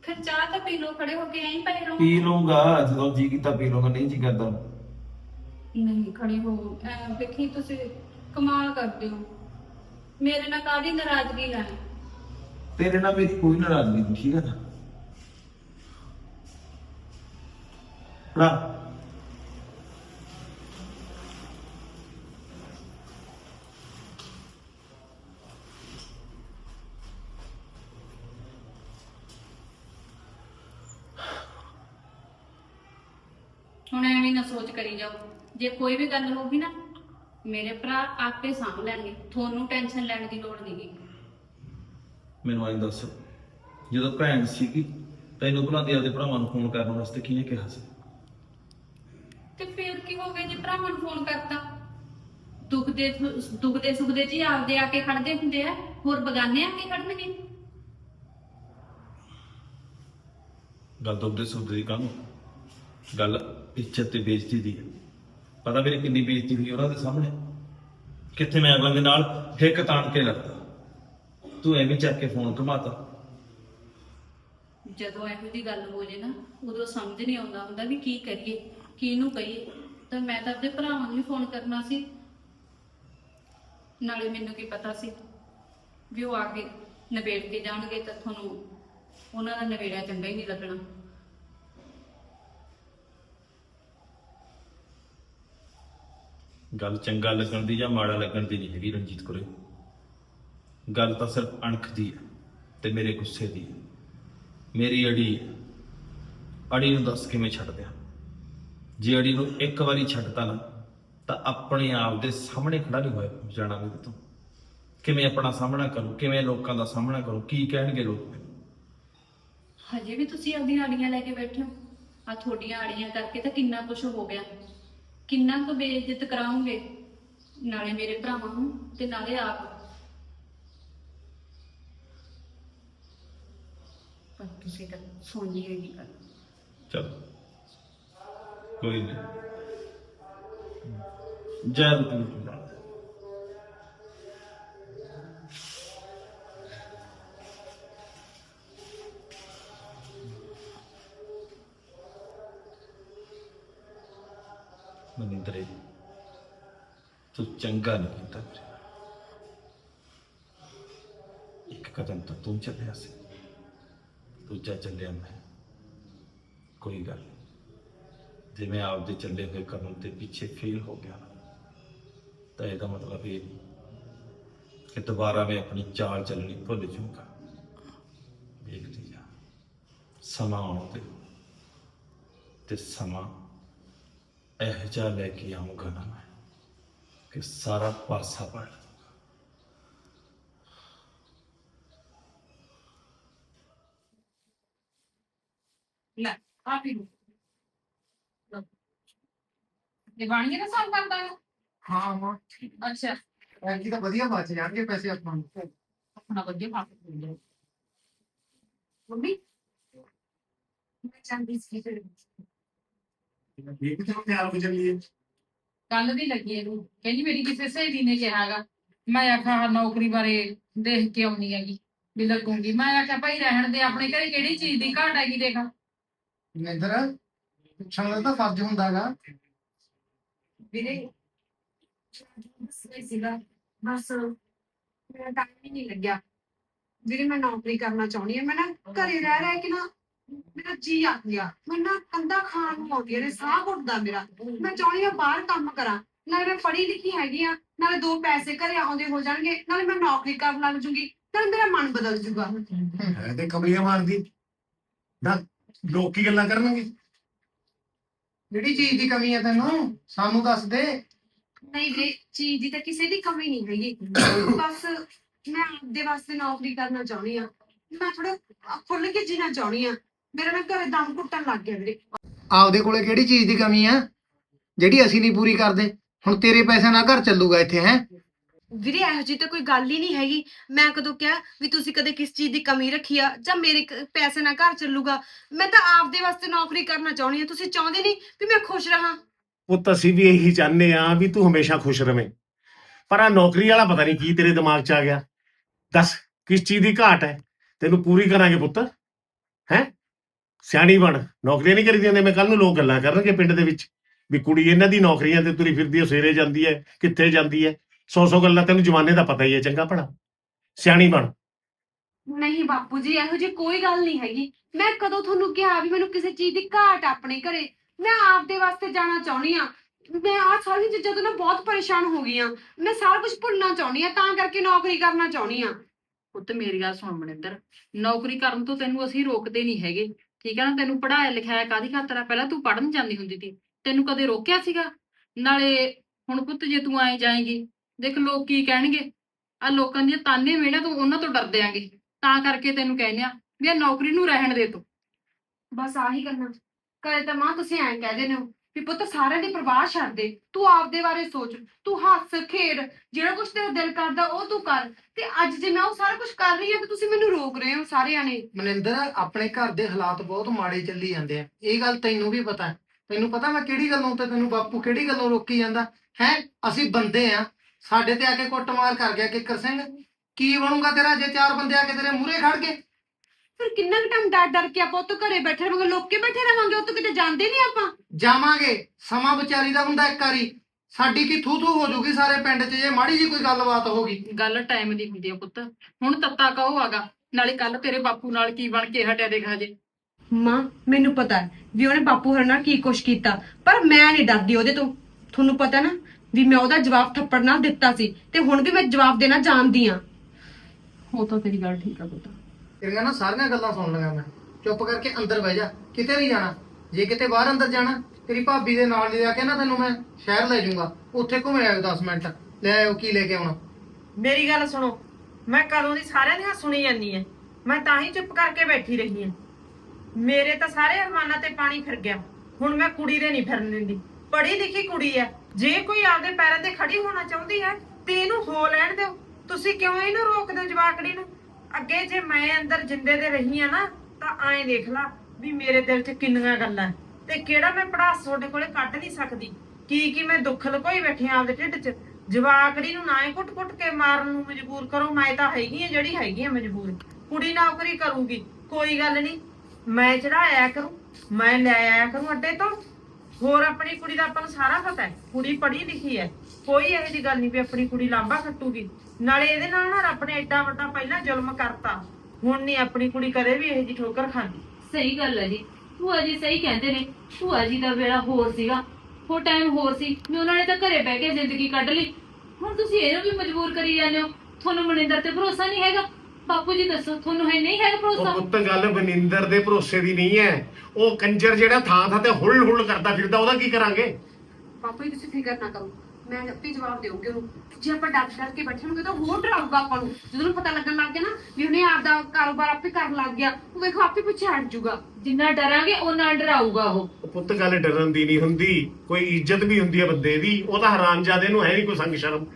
[SPEAKER 8] ਫਿਰ ਚਾਹ ਤਾਂ ਪੀ ਲਓ ਖੜੇ ਹੋ ਕੇ ਐਂ ਪਏ ਰਹੋ।
[SPEAKER 9] ਪੀ ਲੂੰਗਾ ਜਦੋਂ ਜੀ ਕੀਤਾ ਪੀ ਲੂੰਗਾ ਨਹੀਂ ਜੀ ਕਰਦਾ।
[SPEAKER 8] ਨਹੀਂ ਖੜੇ ਹੋ ਐਂ ਵੇਖੀ ਤੁਸੀਂ ਕਮਾਲ ਕਰਦੇ ਹੋ। ਮੇਰੇ ਨਾਲ ਕਾਹਦੀ ਨਾਰਾਜ਼ਗੀ ਲੈਣੀ
[SPEAKER 9] ਤੇਰੇ ਨਾਲ ਮੇਰੀ ਕੋਈ ਨਾਰਾਜ਼ਗੀ ਨਹੀਂ ਠੀਕ ਹੈ ਨਾ? ਰਾ
[SPEAKER 8] ਹੁਣ ਐਵੇਂ ਨਾ ਸੋਚ ਕਰੀ ਜਾਓ। ਜੇ ਕੋਈ ਵੀ ਗੱਲ ਹੋਊਗੀ ਨਾ ਮੇਰੇ ਭਰਾ ਆਪੇ ਸਾਂਭ ਲੈਣਗੇ। ਤੁਹਾਨੂੰ ਟੈਨਸ਼ਨ ਲੈਣ ਦੀ ਲੋੜ ਨਹੀਂਗੀ
[SPEAKER 9] ਮੈਨੂੰ ਆਈ ਦੱਸ ਜਦੋਂ ਭੈਣ ਸੀਗੀ ਤੈਨੂੰ ਬੁਲਾਉਂਦੀ ਆਪਦੇ ਭਰਾਵਾਂ ਨੂੰ ਫੋਨ ਕਰਨ ਵਾਸਤੇ ਕਿਹਨੇ ਕਿਹਾ ਸੀ?
[SPEAKER 8] ਤੇ ਫਿਰ ਕੀ ਹੋ ਗਿਆ ਜੇ ਭਰਾਵਾਂ ਨੂੰ ਫੋਨ ਕਰਤਾ? ਦੁੱਖ ਦੇ ਦੁੱਖ ਦੇ ਸੁੱਖ ਦੇ ਜੀ ਆਪਦੇ ਆ ਕੇ ਖੜਦੇ ਹੁੰਦੇ ਆ ਹੋਰ ਬਗਾਨੇ ਆ ਕੇ ਖੜਨਗੇ।
[SPEAKER 9] ਗੱਲ ਤਾਂ ਉਹਦੇ ਸੁਣਦੇ ਦੀ ਕਾਹਨੂੰ? ਗੱਲ ਇੱਜ਼ਤ ਤੇ ਬੇਇੱਜ਼ਤੀ ਦੀ ਪਤਾ ਮੇਰੇ ਕਿੰਨੀ ਬੇਇੱਜ਼ਤੀ ਹੋਈ ਉਹਨਾਂ ਦੇ ਸਾਹਮਣੇ? ਕਿੱਥੇ ਮੈਂ ਅਗਲੇ ਦੇ ਨਾਲ ਹਿੱਕ ਤਾਣ ਕੇ ਲੱਗਦਾ ਤੂੰ ਐਵੇਂ ਚੱਕ ਕੇ ਫੋਨ ਘਮਾਤਾ।
[SPEAKER 8] ਜਦੋਂ ਇਹੋ ਜਿਹੀ ਗੱਲ ਹੋ ਜੇ ਨਾ, ਉਦੋਂ ਸਮਝ ਨਹੀਂ ਆਉਂਦਾ ਹੁੰਦਾ ਵੀ ਕੀ ਕਰੀਏ, ਕਿਹਨੂੰ ਕਹੀਏ। ਤਾਂ ਮੈਂ ਤਾਂ ਆਪਣੇ ਭਰਾਵਾਂ ਨੂੰ ਹੀ ਫੋਨ ਕਰਨਾ ਸੀ। ਨਾਲੇ ਮੈਨੂੰ ਕੀ ਪਤਾ ਸੀ ਵੀ ਉਹ ਆ ਕੇ ਨਿਬੇੜ ਕੇ ਜਾਣਗੇ ਤਾਂ ਤੁਹਾਨੂੰ ਉਹਨਾਂ ਦਾ ਨਿਬੇੜਿਆ ਚੰਗਾ ਹੀ ਨਹੀਂ ਲੱਗਣਾ।
[SPEAKER 9] ਗੱਲ ਚੰਗਾ ਲੱਗਣ ਦੀ ਜਾਂ ਮਾੜਾ ਲੱਗਣ ਦੀ ਨਹੀਂ ਹੈਗੀ, ਰਣਜੀਤ ਕੋਲੇ ਗੱਲ ਤਾਂ ਸਿਰਫ ਅਣਖ ਦੀ ਹੈ ਤੇ ਮੇਰੇ ਗੁੱਸੇ ਦੀ ਹੈ। ਮੇਰੀ ਅੜੀ ਅੜੀ ਨੂੰ ਦੱਸ ਕਿਵੇਂ ਛੱਡ ਦਿਆਂ ਜੇ ਅੜੀ ਨੂੰ ਇੱਕ ਵਾਰੀ ਛੱਡਤਾ ਨਾ, ਤਾਂ ਆਪਣੇ ਆਪ ਦੇ ਸਾਹਮਣੇ ਖੜਾ ਨਹੀਂ ਹੋਇਆ ਜਾਣਾ ਮੇਰੇ ਤੋਂ ਕਿਵੇਂ ਆਪਣਾ ਸਾਹਮਣਾ ਕਰੂੰ, ਕਿਵੇਂ ਲੋਕਾਂ ਦਾ ਸਾਹਮਣਾ ਕਰੂੰ, ਕੀ ਕਹਿਣਗੇ ਲੋਕ?
[SPEAKER 8] ਹਜੇ ਵੀ ਤੁਸੀਂ ਆਪਦੀਆਂ ਆੜੀਆਂ ਲੈ ਕੇ ਬੈਠੇ ਹੋ। ਆ ਤੁਹਾਡੀਆਂ ਆੜੀਆਂ ਕਰਕੇ ਤਾਂ ਕਿੰਨਾ ਕੁਝ ਹੋ ਗਿਆ। ਕਿੰਨਾ ਕੁ ਬੇਇੱਜ਼ਤ ਕਰਾਉਂਗੇ ਨਾਲੇ ਮੇਰੇ ਭਰਾਵਾਂ ਨੂੰ ਤੇ ਨਾਲੇ ਆਪ ਪਰ ਤੁਸੀਂ ਤਾਂ ਸੋਚੀ ਹੋਈ ਨਹੀਂ ਗੱਲ
[SPEAKER 9] ਚਲ ਕੋਈ ਨਹੀਂ ਜੈ ਰੂਪ ਮਨਿੰਦਰੇ ਤੂੰ ਚੰਗਾ ਨਹੀਂ ਕੀਤਾ ਵੀਰੇ। ਇੱਕ ਕਦਮ ਤਾਂ ਤੂੰ ਚੱਲਿਆ ਸੀ। ਦੂਜਾ ਚੱਲਿਆ ਮੈਂ। ਕੋਈ ਗੱਲ ਨਹੀਂ। ਜੇ ਮੈਂ ਆਪਦੇ ਚੱਲੇ ਹੋਏ ਕਦਮ ਤੇ ਪਿੱਛੇ ਫੇਲ ਹੋ ਗਿਆ ਨਾ, ਤਾਂ ਇਹਦਾ ਮਤਲਬ ਇਹ ਨਹੀਂ ਕਿ ਦੁਬਾਰਾ ਮੈਂ ਆਪਣੀ ਚਾਲ ਚੱਲਣੀ ਭੁੱਲ ਜਾਊਂਗਾ। ਦੇਖਦੀ ਜਾ। ਸਮਾਂ ਆਉਣ ਤੇ ਤੇ ਸਮਾਂ ਇਹ ਜਿਹਾ ਲੈ ਕੇ ਆਉਂਗਾ ਨਾ ਮੈਂ ਕਿ ਸਾਰਾ ਪਾਸਾ ਪੜ
[SPEAKER 8] ਲੈ ਆ ਪੀ ਲਓ ਇਹ ਬਾਣੀਏ ਦਾ ਸਾਫ਼ ਕਰਦਾ ਹੈ
[SPEAKER 3] ਹਾਂ ਹਾਂ
[SPEAKER 8] ਅੱਛਾ
[SPEAKER 3] ਐਂਕੀ ਤਾਂ ਵਧੀਆ ਬਚ ਜਾਣਗੇ ਪੈਸੇ ਆਪਾਂ ਨੂੰ
[SPEAKER 8] ਆਪਣਾ ਵਧੀਆ ਖਾ ਕੇ ਪੀ ਲਓ ਮੰਮੀ ਮੈਂ ਚਾਹੁੰਦੀ ਸੀ ਕਿ
[SPEAKER 3] ਚੱਲੀਏ
[SPEAKER 8] ਕੱਲ ਦੀ ਲੱਗੀ ਇਹਨੂੰ ਕਹਿੰਦੀ ਮੇਰੀ ਕਿਸੇ ਸਹੇਲੀ ਨੇ ਕਿਹਾਗਾ ਮੈਂ ਆਖਾ ਨੌਕਰੀ ਬਾਰੇ ਦੇਖ ਕੇ ਆਉਣੀ ਹੈਗੀ
[SPEAKER 1] ਵੀ ਲੱਗੂਗੀ। ਮੈਂ ਆਖਿਆ ਭਾਈ ਰਹਿਣ ਦੇ ਆਪਣੇ ਘਰੇ ਕਿਹੜੀ ਚੀਜ਼ ਦੀ ਘਾਟ ਹੈਗੀ ਦੇਖ।
[SPEAKER 3] ਮਨਿੰਦਰ ਪੁੱਛਣ ਦਾ ਤਾਂ ਫਰਜ਼ ਹੁੰਦਾਗਾ
[SPEAKER 4] ਵੀਰੇ ਸਹੀ ਸੀਗਾ। ਬਸ ਮੇਰਾ ਟਾਈਮ ਹੀ ਨਹੀਂ ਲੱਗਿਆ। ਵੀਰੇ ਮੈਂ ਨੌਕਰੀ ਕਰਨਾ ਚਾਹੁੰਦੀ ਹਾਂ। ਮੈਂ ਨਾ ਘਰੇ ਰਹਿ ਰਹਿ ਕੇ ਨਾ ਮੇਰਾ ਜੀ ਆ ਗਿਆ। ਮੈਂ ਨਾ ਕੰਦਾ ਖਾਣ ਨੂੰ ਆਉਂਦੀਆਂ ਨੇ ਸਾਹ ਘੁੱਟਦਾ ਮੇਰਾ। ਮੈਂ ਚਾਹੁੰਦੀ ਹਾਂ ਬਾਹਰ ਕੰਮ ਕਰਾਂ। ਨਾਲੇ ਮੈਂ ਪੜ੍ਹੀ ਲਿਖੀ ਹੈਗੀ ਆ ਨਾਲੇ ਦੋ ਪੈਸੇ ਘਰੇ ਆਉਂਦੇ ਹੋ ਜਾਣਗੇ ਨਾਲੇ ਮੈਂ ਨੌਕਰੀ ਕਰਨ ਲੱਗ ਜੂਗੀ ਨਾਲੇ ਮੇਰਾ ਮਨ ਬਦਲ ਜੂਗਾ।
[SPEAKER 2] ਹੈ ਤੇ ਕਮਲੀਆਂ ਮਾਰਦੀ ਨਾ ਲੋਕ ਗੱਲਾਂ ਕਰਨਗੇ?
[SPEAKER 3] ਜਿਹੜੀ ਚੀਜ਼ ਦੀ ਕਮੀ ਹੈ ਤੈਨੂੰ ਸਾਨੂੰ ਦੱਸ ਦੇ।
[SPEAKER 4] ਨਹੀਂ ਵੀਰੇ ਚੀਜ਼ ਦੀ ਤਾਂ ਕਿਸੇ ਦੀ ਕਮੀ ਨਹੀਂ ਹੈਗੀ। ਬਸ ਮੈਂ ਆਪਦੇ ਵਾਸਤੇ ਨੌਕਰੀ ਕਰਨਾ ਚਾਹੁੰਦੀ ਆ ਮੈਂ ਥੋੜਾ ਖੁੱਲ ਕੇ ਜੀਣਾ ਚਾਹੁੰਦੀ ਆ ਮੇਰਾ ਨਾ ਘਰੇ ਦਮ ਘੁੱਟਣ ਲੱਗ ਗਿਆ ਵੀਰੇ।
[SPEAKER 3] ਆਪਦੇ ਕੋਲੇ ਕਿਹੜੀ ਚੀਜ਼ ਦੀ ਕਮੀ ਆ? ਜਿਹੜੀ ਅਸੀਂ ਨਹੀਂ ਪੂਰੀ ਕਰਦੇ। ਹੁਣ ਤੇਰੇ ਪੈਸੇ ਨਾਲ ਘਰ ਚੱਲੂਗਾ ਇੱਥੇ ਹੈ?
[SPEAKER 4] ਵੀਰੇ ਇਹੋ ਜੀ ਤਾਂ ਕੋਈ ਗੱਲ ਹੀ ਨਹੀਂ ਹੈਗੀ। ਮੈਂ ਕਦੋਂ ਕਿਹਾ ਵੀ ਤੁਸੀਂ ਕਦੇ ਕਿਸ ਚੀਜ਼ ਦੀ ਕਮੀ ਰੱਖੀ ਆ ਜਾਂ ਮੇਰੇ ਕ- ਪੈਸੇ ਨਾਲ ਘਰ ਚੱਲੂਗਾ। ਮੈਂ ਤਾਂ ਆਪਦੇ ਵਾਸਤੇ ਨੌਕਰੀ ਕਰਨਾ ਚਾਹੁੰਦੀ ਆ ਤੁਸੀਂ ਚਾਹੁੰਦੇ ਨਹੀਂ ਵੀ ਮੈਂ ਖੁਸ਼ ਰਹਾਂ?
[SPEAKER 2] ਪੁੱਤ ਅਸੀਂ ਵੀ ਇਹੀ ਚਾਹੁੰਦੇ ਆ ਵੀ ਤੂੰ ਹਮੇਸ਼ਾ ਖੁਸ਼ ਰਵੇਂ। ਪਰ ਆ ਨੌਕਰੀ ਵਾਲਾ ਪਤਾ ਨਹੀਂ ਕੀ ਤੇਰੇ ਦਿਮਾਗ 'ਚ ਆ ਗਿਆ। ਦੱਸ ਕਿਸ ਚੀਜ਼ ਦੀ ਘਾਟ ਹੈ? ਤੈਨੂੰ ਪੂਰੀ ਕਰਾਂਗੇ ਪੁੱਤ ਹੈ? ਸਿਆਣੀ ਬਣ ਨੌਕਰੀਆਂ ਨਹੀਂ ਕਰੀਦੀਆਂ ਨੇ ਮੈਂ ਕੱਲ ਨੂੰ ਲੋਕ ਗੱਲਾਂ ਕਰਨਗੇ ਪਿੰਡ ਦੇ ਵਿੱਚ ਵੀ ਕੁੜੀ ਇਹਨਾਂ ਦੀ ਨੌਕਰੀਆਂ ਤੇ ਤੁਰੀ ਫਿਰਦੀ ਹੈ ਸਵੇਰੇ ਜਾਂਦੀ ਹੈ ਕਿੱਥੇ ਜਾਂਦੀ ਹੈ ਸੌ ਸੌ ਗੱਲਾਂ ਤੈਨੂੰ ਜਮਾਨੇ ਦਾ ਪਤਾ ਹੀ ਹੈ ਚੰਗਾ ਭਲਾ। ਸਿਆਣੀ ਬਣ।
[SPEAKER 4] ਨਹੀਂ ਬਾਪੂ ਜੀ ਇਹੋ ਜਿਹੀ ਕੋਈ ਗੱਲ ਨਹੀਂ ਹੈਗੀ। ਮੈਂ ਕਦੋਂ ਤੁਹਾਨੂੰ ਕਿਹਾ ਵੀ ਮੈਨੂੰ ਕਿਸੇ ਚੀਜ਼ ਦੀ ਘਾਟ ਆ ਆਪਣੇ ਘਰੇ? ਮੈਂ ਆਪਦੇ ਵਾਸਤੇ ਜਾਣਾ ਚਾਹੁੰਦੀ ਆ। ਮੈਂ ਆਹ ਸਾਰੀ ਚੀਜ਼ਾਂ ਤੋਂ ਨਾ ਬਹੁਤ ਪਰੇਸ਼ਾਨ ਹੋ ਗਈ ਆ। ਮੈਂ ਸਾਰਾ ਕੁਝ ਭੁੱਲਣਾ ਚਾਹੁੰਦੀ ਆ ਤਾਂ ਕਰਕੇ ਨੌਕਰੀ ਕਰਨਾ ਚਾਹੁੰਦੀ ਆ।
[SPEAKER 1] ਪੁੱਤ ਮੇਰੀ ਗੱਲ ਸੁਣ ਮਨਿੰਦਰ। ਨੌਕਰੀ ਕਰਨ ਤੋਂ ਤੈਨੂੰ ਅਸੀਂ ਰੋਕਦੇ ਨਹੀਂ ਹੈਗੇ। ਠੀਕ ਹੈ ਨਾ, ਤੈਨੂੰ ਪੜਾਇਆ ਲਿਖਾਇਆ ਕਾਦੀ ਖਾਤਰ ਆ? ਪਹਿਲਾਂ ਤੂੰ ਪੜਨ ਜਾਂਦੀ ਹੁੰਦੀ ਸੀ। ਤੈਨੂੰ ਕਦੇ ਰੋਕਿਆ ਸੀਗਾ? ਨਾਲੇ ਹੁਣ ਪੁੱਤ ਜੇ ਤੂੰ ਆਏ ਜਾਏਂਗੀ, ਦੇਖ ਲੋਕ ਕੀ ਕਹਿਣਗੇ? ਆ ਲੋਕਾਂ ਦੀਆਂ ਤਾਨੇ ਮੇਣਾ ਤੂੰ ਉਹਨਾਂ ਤੋਂ ਡਰਦੇ ਆਂਗੇ। ਤਾਂ ਕਰਕੇ ਤੈਨੂੰ ਕਹਿੰਦੇ ਆ ਵੀ ਆ ਨੌਕਰੀ ਨੂੰ ਰਹਿਣ ਦੇ ਤੂੰ।
[SPEAKER 4] ਬਸ ਆਹੀ ਕਰਨਾ। ਕਦੇ ਤਾਂ ਮਾਂ ਤੁਸੀਂ ਐਂ ਕਹਿ ਦਿੰਦੇ ਹੋ ਵੀ ਪੁੱਤ ਸਾਰਿਆਂ ਦੀ ਪਰਵਾਹ ਛੱਡ ਦੇ, ਤੂੰ ਆਪਦੇ ਬਾਰੇ ਸੋਚ, ਤੂੰ ਹੱਸ, ਖੇਡ, ਜਿਹੜਾ ਕੁਝ ਤੇਰਾ ਦਿਲ ਕਰਦਾ ਉਹ ਤੂੰ ਕਰ, ਤੇ ਅੱਜ ਜੇ ਮੈਂ ਉਹ ਸਾਰਾ ਕੁਝ ਕਰ ਰਹੀ ਹਾਂ, ਤੇ ਤੁਸੀਂ ਮੈਨੂੰ ਰੋਕ ਰਹੇ ਹੋ ਸਾਰਿਆਂ ਨੇ।
[SPEAKER 3] ਮਨਿੰਦਰ, ਆਪਣੇ ਘਰ ਦੇ ਹਾਲਾਤ ਬਹੁਤ ਮਾੜੇ ਚੱਲੀ ਜਾਂਦੇ ਆ। ਇਹ ਗੱਲ ਤੈਨੂੰ ਵੀ ਪਤਾ ਤੈਨੂੰ ਪਤਾ ਮੈਂ ਕਿਹੜੀ ਗੱਲੋਂ ਤੇ ਤੈਨੂੰ ਬਾਪੂ ਕਿਹੜੀ ਗੱਲੋਂ ਰੋਕੀ ਜਾਂਦਾ? ਹੈ? ਅਸੀਂ ਬੰਦੇ ਆ। ਸਾਡੇ ਤੇ ਆ ਕੇ ਕੁੱਟਮਾਰ ਕਰ ਗਿਆ ਕਿੱਕਰ ਸਿੰਘ। ਕੀ ਬਣੂਗਾ ਤੇਰਾ ਜੇ ਚਾਰ ਬੰਦੇ ਆ ਕੇ ਤੇਰੇ ਮੂਹਰੇ ਖੜ ਗਏ?
[SPEAKER 4] ਫਿਰ ਕਿੰਨਾ ਕੁ ਟਾਈਮ ਡਰ ਡਰ ਕੇ ਆਪਾਂ ਉੱਥੇ ਘਰੇ ਬੈਠੇ ਰਹਾਂਗੇ ਲੋਕੇ ਬੈਠੇ ਰਹਾਂਗੇ? ਉੱਥੇ ਕਿਤੇ ਜਾਂਦੇ ਨਹੀਂ ਆਪਾਂ?
[SPEAKER 3] ਜਾਵਾਂਗੇ। ਸਮਾਂ ਵਿਚਾਰੀ ਦਾ ਹੁੰਦਾ ਇੱਕ ਵਾਰੀ। ਸਾਡੀ ਕੀ ਥੂ ਥੂ ਹੋ ਜੂਗੀ ਸਾਰੇ ਪਿੰਡ 'ਚ? ਜੇ ਮਾੜੀ ਜੀ ਕੋਈ ਗੱਲਬਾਤ ਹੋ ਗਈ।
[SPEAKER 1] ਗੱਲ ਟਾਈਮ ਦੀ ਹੁੰਦੀ ਆ ਪੁੱਤ। ਹੁਣ ਤੱਤਾ ਕਹੋ ਆਗਾ? ਨਾਲੇ ਕੱਲ ਤੇਰੇ ਬਾਪੂ ਨਾਲ ਕੀ ਬਣ ਕੇ ਹਟਿਆ ਦੇਖ ਹਜੇ?
[SPEAKER 4] ਮਾਂ ਮੈਨੂੰ ਪਤਾ ਹੈ ਵੀ ਉਹਨੇ ਬਾਪੂ ਹਰ ਨਾਲ ਕੀ ਕੁਛ ਕੀਤਾ ਪਰ ਮੈਂ ਨਹੀਂ ਡਰਦੀ ਉਹਦੇ ਤੋਂ। ਤੁਹਾਨੂੰ ਪਤਾ ਨਾ ਵੀ ਮੈਂ ਉਹਦਾ ਜਵਾਬ ਥੱਪੜ ਨਾਲ ਦਿੱਤਾ ਸੀ ਤੇ ਹੁਣ ਵੀ ਮੈਂ ਜਵਾਬ ਦੇਣਾ ਜਾਣਦੀ ਆ
[SPEAKER 1] ਉਹ ਤਾਂ ਤੇਰੀ ਗੱਲ ਠੀਕ ਆ ਪੁੱਤ।
[SPEAKER 3] ਤੇਰੀਆਂ ਨਾ ਸਾਰੀਆਂ ਗੱਲਾਂ ਸੁਣ ਲਈਆਂ ਮੈਂ। ਚੁੱਪ ਕਰਕੇ ਅੰਦਰ ਬਹਿ ਜਾ। ਕਿਤੇ ਨਹੀਂ ਜਾਣਾ। ਜੇ ਕਿਤੇ ਬਾਹਰ ਅੰਦਰ ਜਾਣਾ, ਤੇਰੀ ਭਾਬੀ ਦੇ ਨਾਲ ਲਿਆ ਕੇ ਨਾ ਤੈਨੂੰ ਮੈਂ ਸ਼ਹਿਰ ਲੈ ਜਾਊਂਗਾ। ਉੱਥੇ ਘੁੰਮ ਆਇਓ 10 ਮਿੰਟ। ਲੈ ਆਇਓ ਕੀ ਲੈ ਕੇ ਆਉਣਾ।
[SPEAKER 5] ਮੇਰੀ ਗੱਲ ਸੁਣੋ। ਮੈਂ ਕਦੋਂ ਦੀ ਸਾਰਿਆਂ ਦੀਆਂ ਸੁਣੀ ਜਾਂਦੀ ਐ ਮੈਂ ਤਾਂ ਹੀ ਚੁੱਪ ਕਰਕੇ ਬੈਠੀ ਰਹੀ ਐ ਮੇਰੇ ਤਾਂ ਸਾਰੇ ਅਰਮਾਨਾਂ ਤੇ ਪਾਣੀ ਫਿਰ ਗਿਆ। ਹੁਣ ਮੈਂ ਕੁੜੀ ਦੇ ਨਹੀਂ ਫਿਰਨ ਦਿੰਦੀ। ਪੜ੍ਹੀ ਲਿਖੀ ਕੁੜੀ ਐ। ਜੇ ਕੋਈ ਆਪਦੇ ਪੈਰਾਂ ਤੇ ਖੜੀ ਹੋਣਾ ਚਾਹੁੰਦੀ ਹੈ, ਤੇ ਇਹਨੂੰ ਹੋ ਲੈਣ ਦਿਓ। ਤੁਸੀਂ ਕਿਉਂ ਇਹਨੂੰ ਰੋਕਦੇ ਹੋ ਜਵਾਕੜੀ ਨੂੰ? ਅੱਗੇ ਜੇ ਮੈਂ ਅੰਦਰ ਜਿੰਦੇ ਦੇ ਰਹੀ ਆ ਨਾ, ਤਾਂ ਐਂ ਦੇਖ ਲਾ ਵੀ ਮੇਰੇ ਦਿਲ 'ਚ ਕਿੰਨੀਆਂ ਗੱਲਾਂ ਤੇ ਕਿਹੜਾ ਮੈਂ ਪੜਾਸ ਤੁਹਾਡੇ ਕੋਲੇ ਕੱਢ ਨਹੀਂ ਸਕਦੀ? ਕੀ ਕੀ ਮੈਂ ਦੁੱਖ ਲਕੋਈ ਬੈਠੀ ਆਂ ਆਪਦੇ ਢਿੱਡ 'ਚ? ਜਵਾਕੜੀ ਨੂੰ ਨਾ ਹੀ ਕੁੱਟ-ਕੁੱਟ ਕੇ ਮਾਰਨ ਨੂੰ ਮਜਬੂਰ ਕਰੋ ਮੈਂ ਤਾਂ ਹੈਗੀ ਆ ਜਿਹੜੀ ਹੈਗੀ ਆ ਮਜਬੂਰ। ਕੁੜੀ ਨੌਕਰੀ ਕਰੂਗੀ, ਕੋਈ ਗੱਲ ਨਹੀਂ। ਮੈਂ ਚੜਾਇਆ ਕਰੂੰ, ਮੈਂ ਲੈ ਆਇਆ ਕਰੂੰ ਅੱਡੇ ਤੋਂ। ਹੋਰ ਆਪਣੀ ਕੁੜੀ ਦਾ ਆਪਾਂ ਨੂੰ ਸਾਰਾ ਪਤਾ ਹੈ ਕੁੜੀ ਪੜ੍ਹੀ ਲਿਖੀ ਹੈ ਕੋਈ ਇਹੋ ਜਿਹੀ ਗੱਲ ਨਹੀਂ ਵੀ ਆਪਣੀ ਕੁੜੀ ਲਾਂਬਾ ਕੱਟੂਗੀ ਨਾਲੇ ਇਹਦੇ ਨਾਲ ਨਾ ਰੱਬ ਨੇ ਐਡਾ ਵੱਡਾ ਪਹਿਲਾਂ ਜ਼ੁਲਮ ਕਰਤਾ। ਹੁਣ ਨਹੀਂ ਆਪਣੀ ਕੁੜੀ ਕਦੇ ਵੀ ਇਹੋ ਜਿਹੀ ਠੋਕਰ ਖਾਂਦੀ।
[SPEAKER 1] ਸਹੀ ਗੱਲ ਹੈ ਜੀ। ਭੂਆ ਜੀ ਸਹੀ ਕਹਿੰਦੇ ਨੇ। ਭੂਆ ਜੀ ਦਾ ਵੇਲਾ ਹੋਰ ਸੀਗਾ। ਉਹ ਟਾਈਮ ਹੋਰ ਸੀ। ਵੀ ਉਹਨਾਂ ਨੇ ਤਾਂ ਘਰੇ ਬਹਿ ਕੇ ਜ਼ਿੰਦਗੀ ਕੱਢ ਲਈ। ਹੁਣ ਤੁਸੀਂ ਇਹਨੂੰ ਵੀ ਮਜਬੂਰ ਕਰੀ ਜਾਂਦੇ ਹੋ। ਤੁਹਾਨੂੰ ਮਨਿੰਦਰ ਤੇ ਭਰੋਸਾ ਨਹੀਂ ਹੈਗਾ? ਬਾਪੂ ਜੀ ਦੱਸੋ ਤੁਹਾਨੂੰ ਹੈ ਨਹੀਂ ਹੈਗਾ
[SPEAKER 2] ਉਹ
[SPEAKER 1] ਭਰੋਸਾ
[SPEAKER 2] ਪੁੱਤ ਗੱਲ ਬਨਿੰਦਰ ਦੇ ਭਰੋਸੇ ਦੀ ਨਹੀਂ ਹੈ। ਉਹ ਕੰਜਰ ਜਿਹੜਾ ਥਾਂ ਥਾਂ ਤੇ ਹੁੱਲ ਹੁੱਲ ਕਰਦਾ ਫਿਰਦਾ ਉਹਦਾ ਕੀ ਕਰਾਂਗੇ?
[SPEAKER 4] ਬਾਪੂ ਜੀ ਤੁਸੀਂ ਫਿਕਰ ਨਾ ਕਰੋ। ਮੈਂ ਆਪੇ ਜਵਾਬ ਦੇਵਾਂਗੀ ਉਹਨੂੰ। ਜੇ ਆਪਾਂ ਡਰ ਡਰ ਕੇ ਬੈਠਾਂਗੇ ਤਾਂ ਹੋਰ ਡਰਾਊਗਾ ਆਪਾਂ ਨੂੰ। ਜਦੋਂ ਉਹਨੂੰ ਪਤਾ ਲੱਗਣ ਲੱਗ ਗਿਆ ਨਾ ਵੀ ਉਹਨੇ ਆਪਦਾ ਕਾਰੋਬਾਰ ਆਪੇ ਕਰਨ ਲੱਗ ਗਿਆ ਉਹ ਵੇਖੋ ਆਪੇ ਪਿੱਛੇ ਹਟ ਜਾਊਗਾ।
[SPEAKER 1] ਜਿੰਨਾ ਡਰਾਂਗੇ ਉਹਨਾਂ ਡਰਾਊਗਾ ਉਹ।
[SPEAKER 2] ਉਹ ਪੁੱਤ ਗੱਲ ਡਰਨ ਦੀ ਨਹੀਂ ਹੁੰਦੀ। ਕੋਈ ਇੱਜ਼ਤ ਵੀ ਹੁੰਦੀ ਹੈ ਬੰਦੇ ਦੀ। ਉਹ ਤਾਂ ਹਰਾਮਜ਼ਾਦੇ ਨੂੰ ਹੈ ਨਹੀਂ ਕੋਈ ਸੰਗ ਸ਼ਰਮ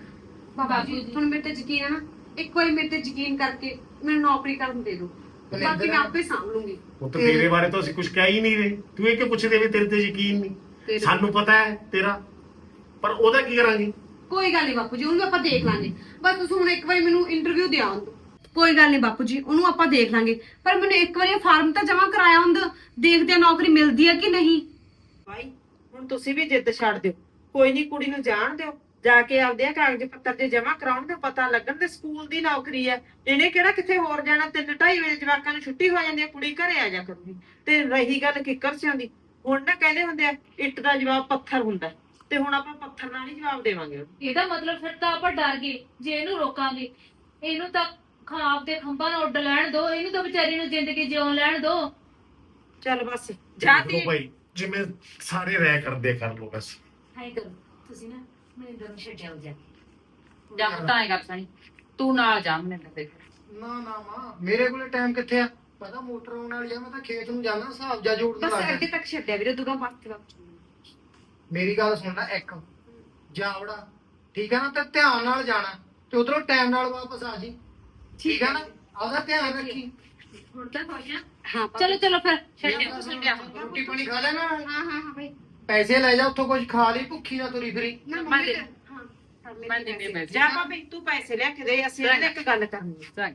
[SPEAKER 4] ਬਾਬਾ ਜੀ ਤੁਹਾਨੂੰ ਮੇਰੇ ਤੇ ਯਕੀਨ ਹੈ ਨਾ ਇੱਕ ਵਾਰੀ ਮੇਰੇ ਤੇ ਯਕੀਨ ਕਰਕੇ ਮੈਨੂੰ ਨੌਕਰੀ ਕਰਨ ਦੇ ਦਿਓ। ਬਾਕੀ ਮੈਂ ਆਪੇ ਸਾਂਭ ਲੂੰਗੀ।
[SPEAKER 2] ਉਹ ਤਾਂ ਤੇਰੇ ਬਾਰੇ ਤਾਂ ਅਸੀਂ ਕੁਝ ਕਹਿ ਹੀ ਨਹੀਂ ਰਹੇ। ਤੂੰ ਇਹ ਕਿ ਪੁੱਛਦੇ ਵੀ ਤੇਰੇ ਤੇ ਯਕੀਨ ਨਹੀਂ?
[SPEAKER 1] ਤੇਰੇ-
[SPEAKER 2] ਸਾਨੂੰ ਪਤਾ ਹੈ ਤੇਰਾ। ਪਰ ਉਹਦਾ ਕੀ ਕਰਾਂਗੇ?
[SPEAKER 4] ਕੋਈ ਗੱਲ ਨਹੀਂ ਬਾਪੂ ਜੀ ਉਹਨੂੰ ਆਪਾਂ ਦੇਖ ਲਾਂਗੇ। ਬਸ ਤੁਸੀਂ ਹੁਣ ਇੱਕ ਵਾਰੀ ਮੈਨੂੰ ਇੰਟਰਵਿਊ ਦੇ ਆਉਣ ਦਿਓ ਕੋਈ ਗੱਲ ਨਹੀਂ ਬਾਪੂ ਜੀ ਉਹਨੂੰ ਆਪਾਂ ਦੇਖ ਲਾਂਗੇ। ਪਰ ਮੈਨੂੰ ਇੱਕ ਵਾਰੀ ਫਾਰਮ ਤਾਂ ਜਮ੍ਹਾਂ ਕਰਾਇਆ ਹੁੰਦਾ। ਦੇਖਦੇ ਆ ਨੌਕਰੀ ਮਿਲਦੀ ਹੈ ਕਿ ਨਹੀਂ?
[SPEAKER 5] ਭਾਈ ਹੁਣ ਤੁਸੀਂ ਵੀ ਜਿੱਦ ਛੱਡ ਦਿਓ। ਕੋਈ ਨਹੀਂ ਕੁੜੀ ਨੂੰ ਜਾਣ ਦਿਓ। ਜਾ ਕੇ ਆਪਦੇ ਆ ਕਾਗਜ਼ ਪੱਤਰ ਜੇ ਜਮ੍ਹਾਂ ਕਰਾਉਣ ਦੇ ਪਤਾ ਲੱਗਣ ਤੇ ਸਕੂਲ ਦੀ ਨੌਕਰੀ ਹੈ। ਇਹਨੇ ਕਿਹੜਾ ਕਿੱਥੇ ਹੋਰ ਜਾਣਾ? ਤਿੰਨ ਢਾਈ ਵਜੇ ਜਵਾਕਾਂ ਨੂੰ ਛੁੱਟੀ ਹੋ ਜਾਂਦੀ ਹੈ। ਕੁੜੀ ਘਰੇ ਆ ਜਾ ਕਰੂਗੀ। ਤੇ ਰਹੀ ਗੱਲ ਕਿੱਕਰ ਸਿਆਂ ਦੀ। ਹੁਣ ਨਾ ਕਹਿੰਦੇ ਹੁੰਦੇ ਆ ਇੱਟ ਦਾ ਜਵਾਬ ਪੱਥਰ ਹੁੰਦਾ ਹੈ, ਤੇ ਹੁਣ ਆਪਾਂ ਪੱਥਰ ਨਾਲ ਹੀ ਜਵਾਬ ਦੇਵਾਂਗੇ। ਉਹਨੂੰ।
[SPEAKER 1] ਇਹਦਾ ਮਤਲਬ ਫਿਰ ਤਾਂ ਆਪਾਂ ਡਰ ਗਏ ਜੇ ਇਹਨੂੰ ਰੋਕਾਂਗੇ ਇਹਨੂੰ ਤਾਂ ਖਾਬ ਦੇ ਖੰਭਾਂ ਨਾਲ ਉੱਡ ਲੈਣ ਦੋ ਇਹਨੂੰ ਤਾਂ ਵਿਚਾਰੀ ਨੂੰ ਜ਼ਿੰਦਗੀ ਜਿਉਣ ਲੈਣ ਦੋ।
[SPEAKER 5] ਚੱਲ ਬਸ ਜਾ ਤੀ
[SPEAKER 2] ਭਾਈ ਜਿਵੇਂ ਸਾਰੇ ਰਹਿ ਕਰਦੇ ਆ, ਕਰ ਲੋ ਬਸ।
[SPEAKER 7] ਹਾਈ ਕਰੋ ਤੁਸੀਂ ਨਾ ਮਨਿੰਦਰ ਨੂੰ ਛੱਡਿਆ ਜਾ।
[SPEAKER 1] ਜਾਂ ਤਾਂ ਐ ਕਰ ਸਣੀ ਤੂੰ ਨਾਲ ਜਾ ਮੈਨੂੰ ਦੇਖ
[SPEAKER 3] ਨਾ ਨਾ ਮਾਂ ਮੇਰੇ ਕੋਲੇ ਟਾਈਮ ਕਿੱਥੇ ਆ? ਪਤਾ ਮੋਟਰ ਆਉਣ ਵਾਲੀ ਆ ਮੈਂ ਤਾਂ ਖੇਤ ਨੂੰ ਜਾਣਾ ਹਿਸਾਬ ਜਾ ਜੋੜਨ
[SPEAKER 4] ਬਸ
[SPEAKER 3] ਲੱਗ
[SPEAKER 4] ਅੱਗੇ ਤੱਕ ਛੱਡਿਆ ਵੀਰੇ ਦੂਰੋਂ ਪਾਸੇ ਦਾ
[SPEAKER 3] ਮੇਰੀ ਗੱਲ ਸੁਣ ਲੈ ਇੱਕ ਜਾਵੜਾ ਠੀਕ ਆ ਨਾ? ਤੇ ਧਿਆਨ ਨਾਲ ਜਾਣਾ। ਤੇ ਉਧਰੋਂ ਟਾਈਮ ਨਾਲ ਵਾਪਸ ਆ ਜੀ। ਠੀਕ ਆ ਨਾ? ਆਪਦਾ ਧਿਆਨ ਰੱਖੀ।
[SPEAKER 1] ਹੁਣ ਤਾਂ ਹੋ ਜਾ
[SPEAKER 4] ਹਾਂ
[SPEAKER 1] ਚਲੋ ਚਲੋ ਫਿਰ।
[SPEAKER 3] ਰੋਟੀ ਪਾਣੀ ਖਾ ਲੈਣਾ
[SPEAKER 4] ਹਾਂ ਹਾਂ ਹਾਂ ਬਈ।
[SPEAKER 3] ਪੈਸੇ ਲੈ ਜਾ ਉੱਥੋਂ ਕੁਝ ਖਾ ਲਈ ਭੁੱਖੀ ਨਾ ਤੁਰੀ ਫਿਰੀ।
[SPEAKER 4] ਨਾ
[SPEAKER 1] ਮੈਂ
[SPEAKER 4] ਮੰਮੀ
[SPEAKER 1] ਦੇ-
[SPEAKER 4] ਹਾਂ
[SPEAKER 1] ਮੈਂ ਦੇ ਦੇ ਪੈਸੇ।
[SPEAKER 5] ਜਾ ਭਾਬੀ ਤੂੰ ਪੈਸੇ ਲੈ ਕੇ ਦੇ ਅਸੀਂ ਇਹਦੇ ਇੱਕ ਗੱਲ ਕਰਨੀ ਹੈ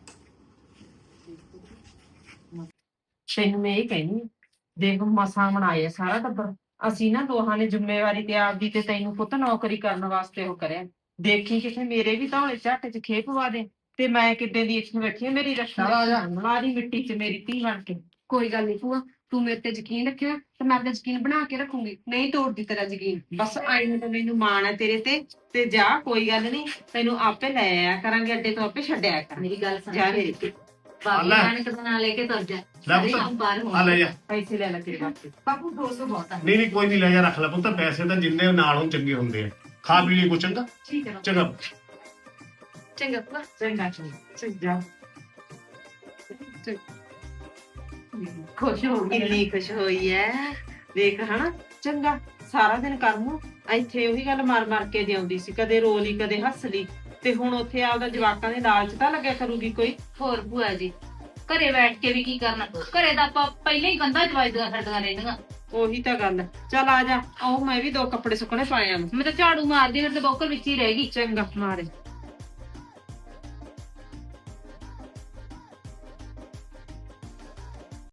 [SPEAKER 5] ਤੈਨੂੰ ਮੈਂ ਇਹ ਕਹਿਨੀ ਦੇਖ ਮਸਾਂ ਬਣਾਏ ਸਾਰਾ ਟੱਬਰ। ਅਸੀਂ ਨਾ ਦੋਹਾਂ ਨੇ ਜ਼ਿੰਮੇਵਾਰੀ ਤੇ ਆਪਦੀ ਤੇ ਤੈਨੂੰ ਪੁੱਤ ਨੌਕਰੀ ਕਰਨ ਵਾਸਤੇ ਉਹ ਕਰਿਆ। ਦੇਖੀ ਕਿਤੇ ਮੇਰੇ ਵੀ ਧੌਲੇ ਝੱਟ ਚ ਖੇਪ ਪਵਾ ਦੇ ਤੇ ਮੈਂ ਕਿੱਡੇ ਦੀ ਇੱਥੇ ਬੈਠੀ ਹਾਂ, ਮੇਰੀ
[SPEAKER 3] ਆ ਜਾ।
[SPEAKER 5] ਮਾਰੀ ਮਿੱਟੀ ਚ ਮੇਰੀ ਧੀ ਬਣ ਕੇ।
[SPEAKER 4] ਕੋਈ ਗੱਲ ਨਹੀਂ ਭੂਆ ਤੂੰ ਮੇਰੇ ਤੇ ਯਕੀਨ ਰੱਖਿਆ ਤੇ ਮੈਂ ਆਪਣਾ ਯਕੀਨ ਬਣਾ ਕੇ ਰੱਖੂੰਗੀ। ਨਹੀਂ ਤੋੜਦੀ ਤੇਰਾ ਯਕੀਨ।
[SPEAKER 5] ਬਸ ਆਈ ਨੂੰ ਤਾਂ ਮੈਨੂੰ ਮਾਣ ਹੈ ਤੇਰੇ ਤੇ ਤੇ ਜਾ ਕੋਈ ਗੱਲ ਨਹੀਂ ਤੈਨੂੰ ਆਪੇ ਲੈ ਆਇਆ ਕਰਾਂਗੇ ਅੱਡੇ ਤੋਂ ਆਪੇ ਛੱਡਿਆ ਕਰ
[SPEAKER 7] ਮੇਰੀ ਗੱਲ ਸੁਣ
[SPEAKER 5] ਜਾ ਮੇਰੀ
[SPEAKER 7] ਬਾਬੂ
[SPEAKER 2] ਲੈ।
[SPEAKER 7] ਨਾਨਕ ਦਾ ਨਾਂ ਲੈ ਕੇ ਤੁਰ ਜਾ।
[SPEAKER 2] ਲੈ
[SPEAKER 7] ਸਾਰੇ
[SPEAKER 2] ਪੁੱਤ,
[SPEAKER 7] ਕੰਮ ਪਾਰ ਹੋ
[SPEAKER 2] ਆ ਲੈ ਜਾ।
[SPEAKER 5] ਪੈਸੇ ਲੈ ਲੈ ਤੇਰੇ ਵਾਸਤੇ।
[SPEAKER 4] ਬਾਪੂ 200 ਬਹੁਤ ਆ।
[SPEAKER 2] ਨਹੀਂ ਨਹੀਂ ਕੋਈ ਨਹੀਂ ਲੈ ਜਾ ਰੱਖ ਲੈ ਪੁੱਤ ਪੈਸੇ ਤਾਂ ਜਿੰਨੇ ਨਾਲ ਹੋਣ ਚੰਗੇ ਹੁੰਦੇ ਆ। ਖਾ ਪੀ ਲਈ ਕੋ ਚੰਗਾ?
[SPEAKER 4] ਠੀਕ ਹੈ ਬਾਪੂ।
[SPEAKER 2] ਚੰਗਾ।
[SPEAKER 4] ਚੰਗਾ ਭੂਆ
[SPEAKER 5] ਚੰਗਾ ਚੰਗਾ। ਚੰਗਾ।
[SPEAKER 4] ਖੁਸ਼ ਹੋ ਗਈ।
[SPEAKER 5] ਕਿੰਨੀ ਖੁਸ਼ ਹੋਈ ਐ। ਦੇਖ ਹਨਾ? ਚੰਗਾ। ਸਾਰਾ ਦਿਨ ਕਰਮੂ। ਇੱਥੇ ਉਹੀ ਗੱਲ ਮਾਰ ਮਾਰ ਕੇ ਜਿਉਂਦੀ ਸੀ ਕਦੇ ਰੋ ਲਈ ਕਦੇ ਹੱਸ ਲਈ ਤੇ ਹੁਣ ਉੱਥੇ ਆਪਦਾ ਜਵਾਕਾਂ ਦੇ ਲਾਲਚ ਤਾਂ ਲੱਗਿਆ ਕਰੂਗੀ ਕੋਈ?
[SPEAKER 1] ਹੋਰ ਭੂਆ ਜੀ ਘਰੇ ਬੈਠ ਕੇ ਵੀ ਕੀ ਕਰਨਾ? ਘਰੇ ਤਾਂ ਆਪਾਂ ਪਹਿਲਾਂ ਹੀ ਕੰਧਾਂ ਚ ਵੱਜਦੀਆਂ ਛੱਡਦੀਆਂ ਰਹਿੰਦੀਆਂ।
[SPEAKER 5] ਉਹੀ ਤਾਂ ਗੱਲ ਚੱਲ ਆ ਜਾ। ਆਓ ਮੈਂ ਵੀ ਦੋ ਕੱਪੜੇ ਸੁੱਕਣੇ ਪਾਏ ਆ।
[SPEAKER 1] ਮੈਂ ਤਾਂ ਝਾੜੂ ਮਾਰਦੀ ਫਿਰ ਤੇ ਬੋਕਰ ਵਿੱਚ ਹੀ ਰਹਿ ਗਈ।
[SPEAKER 5] ਚੰਗਾ ਮਾਰੇ।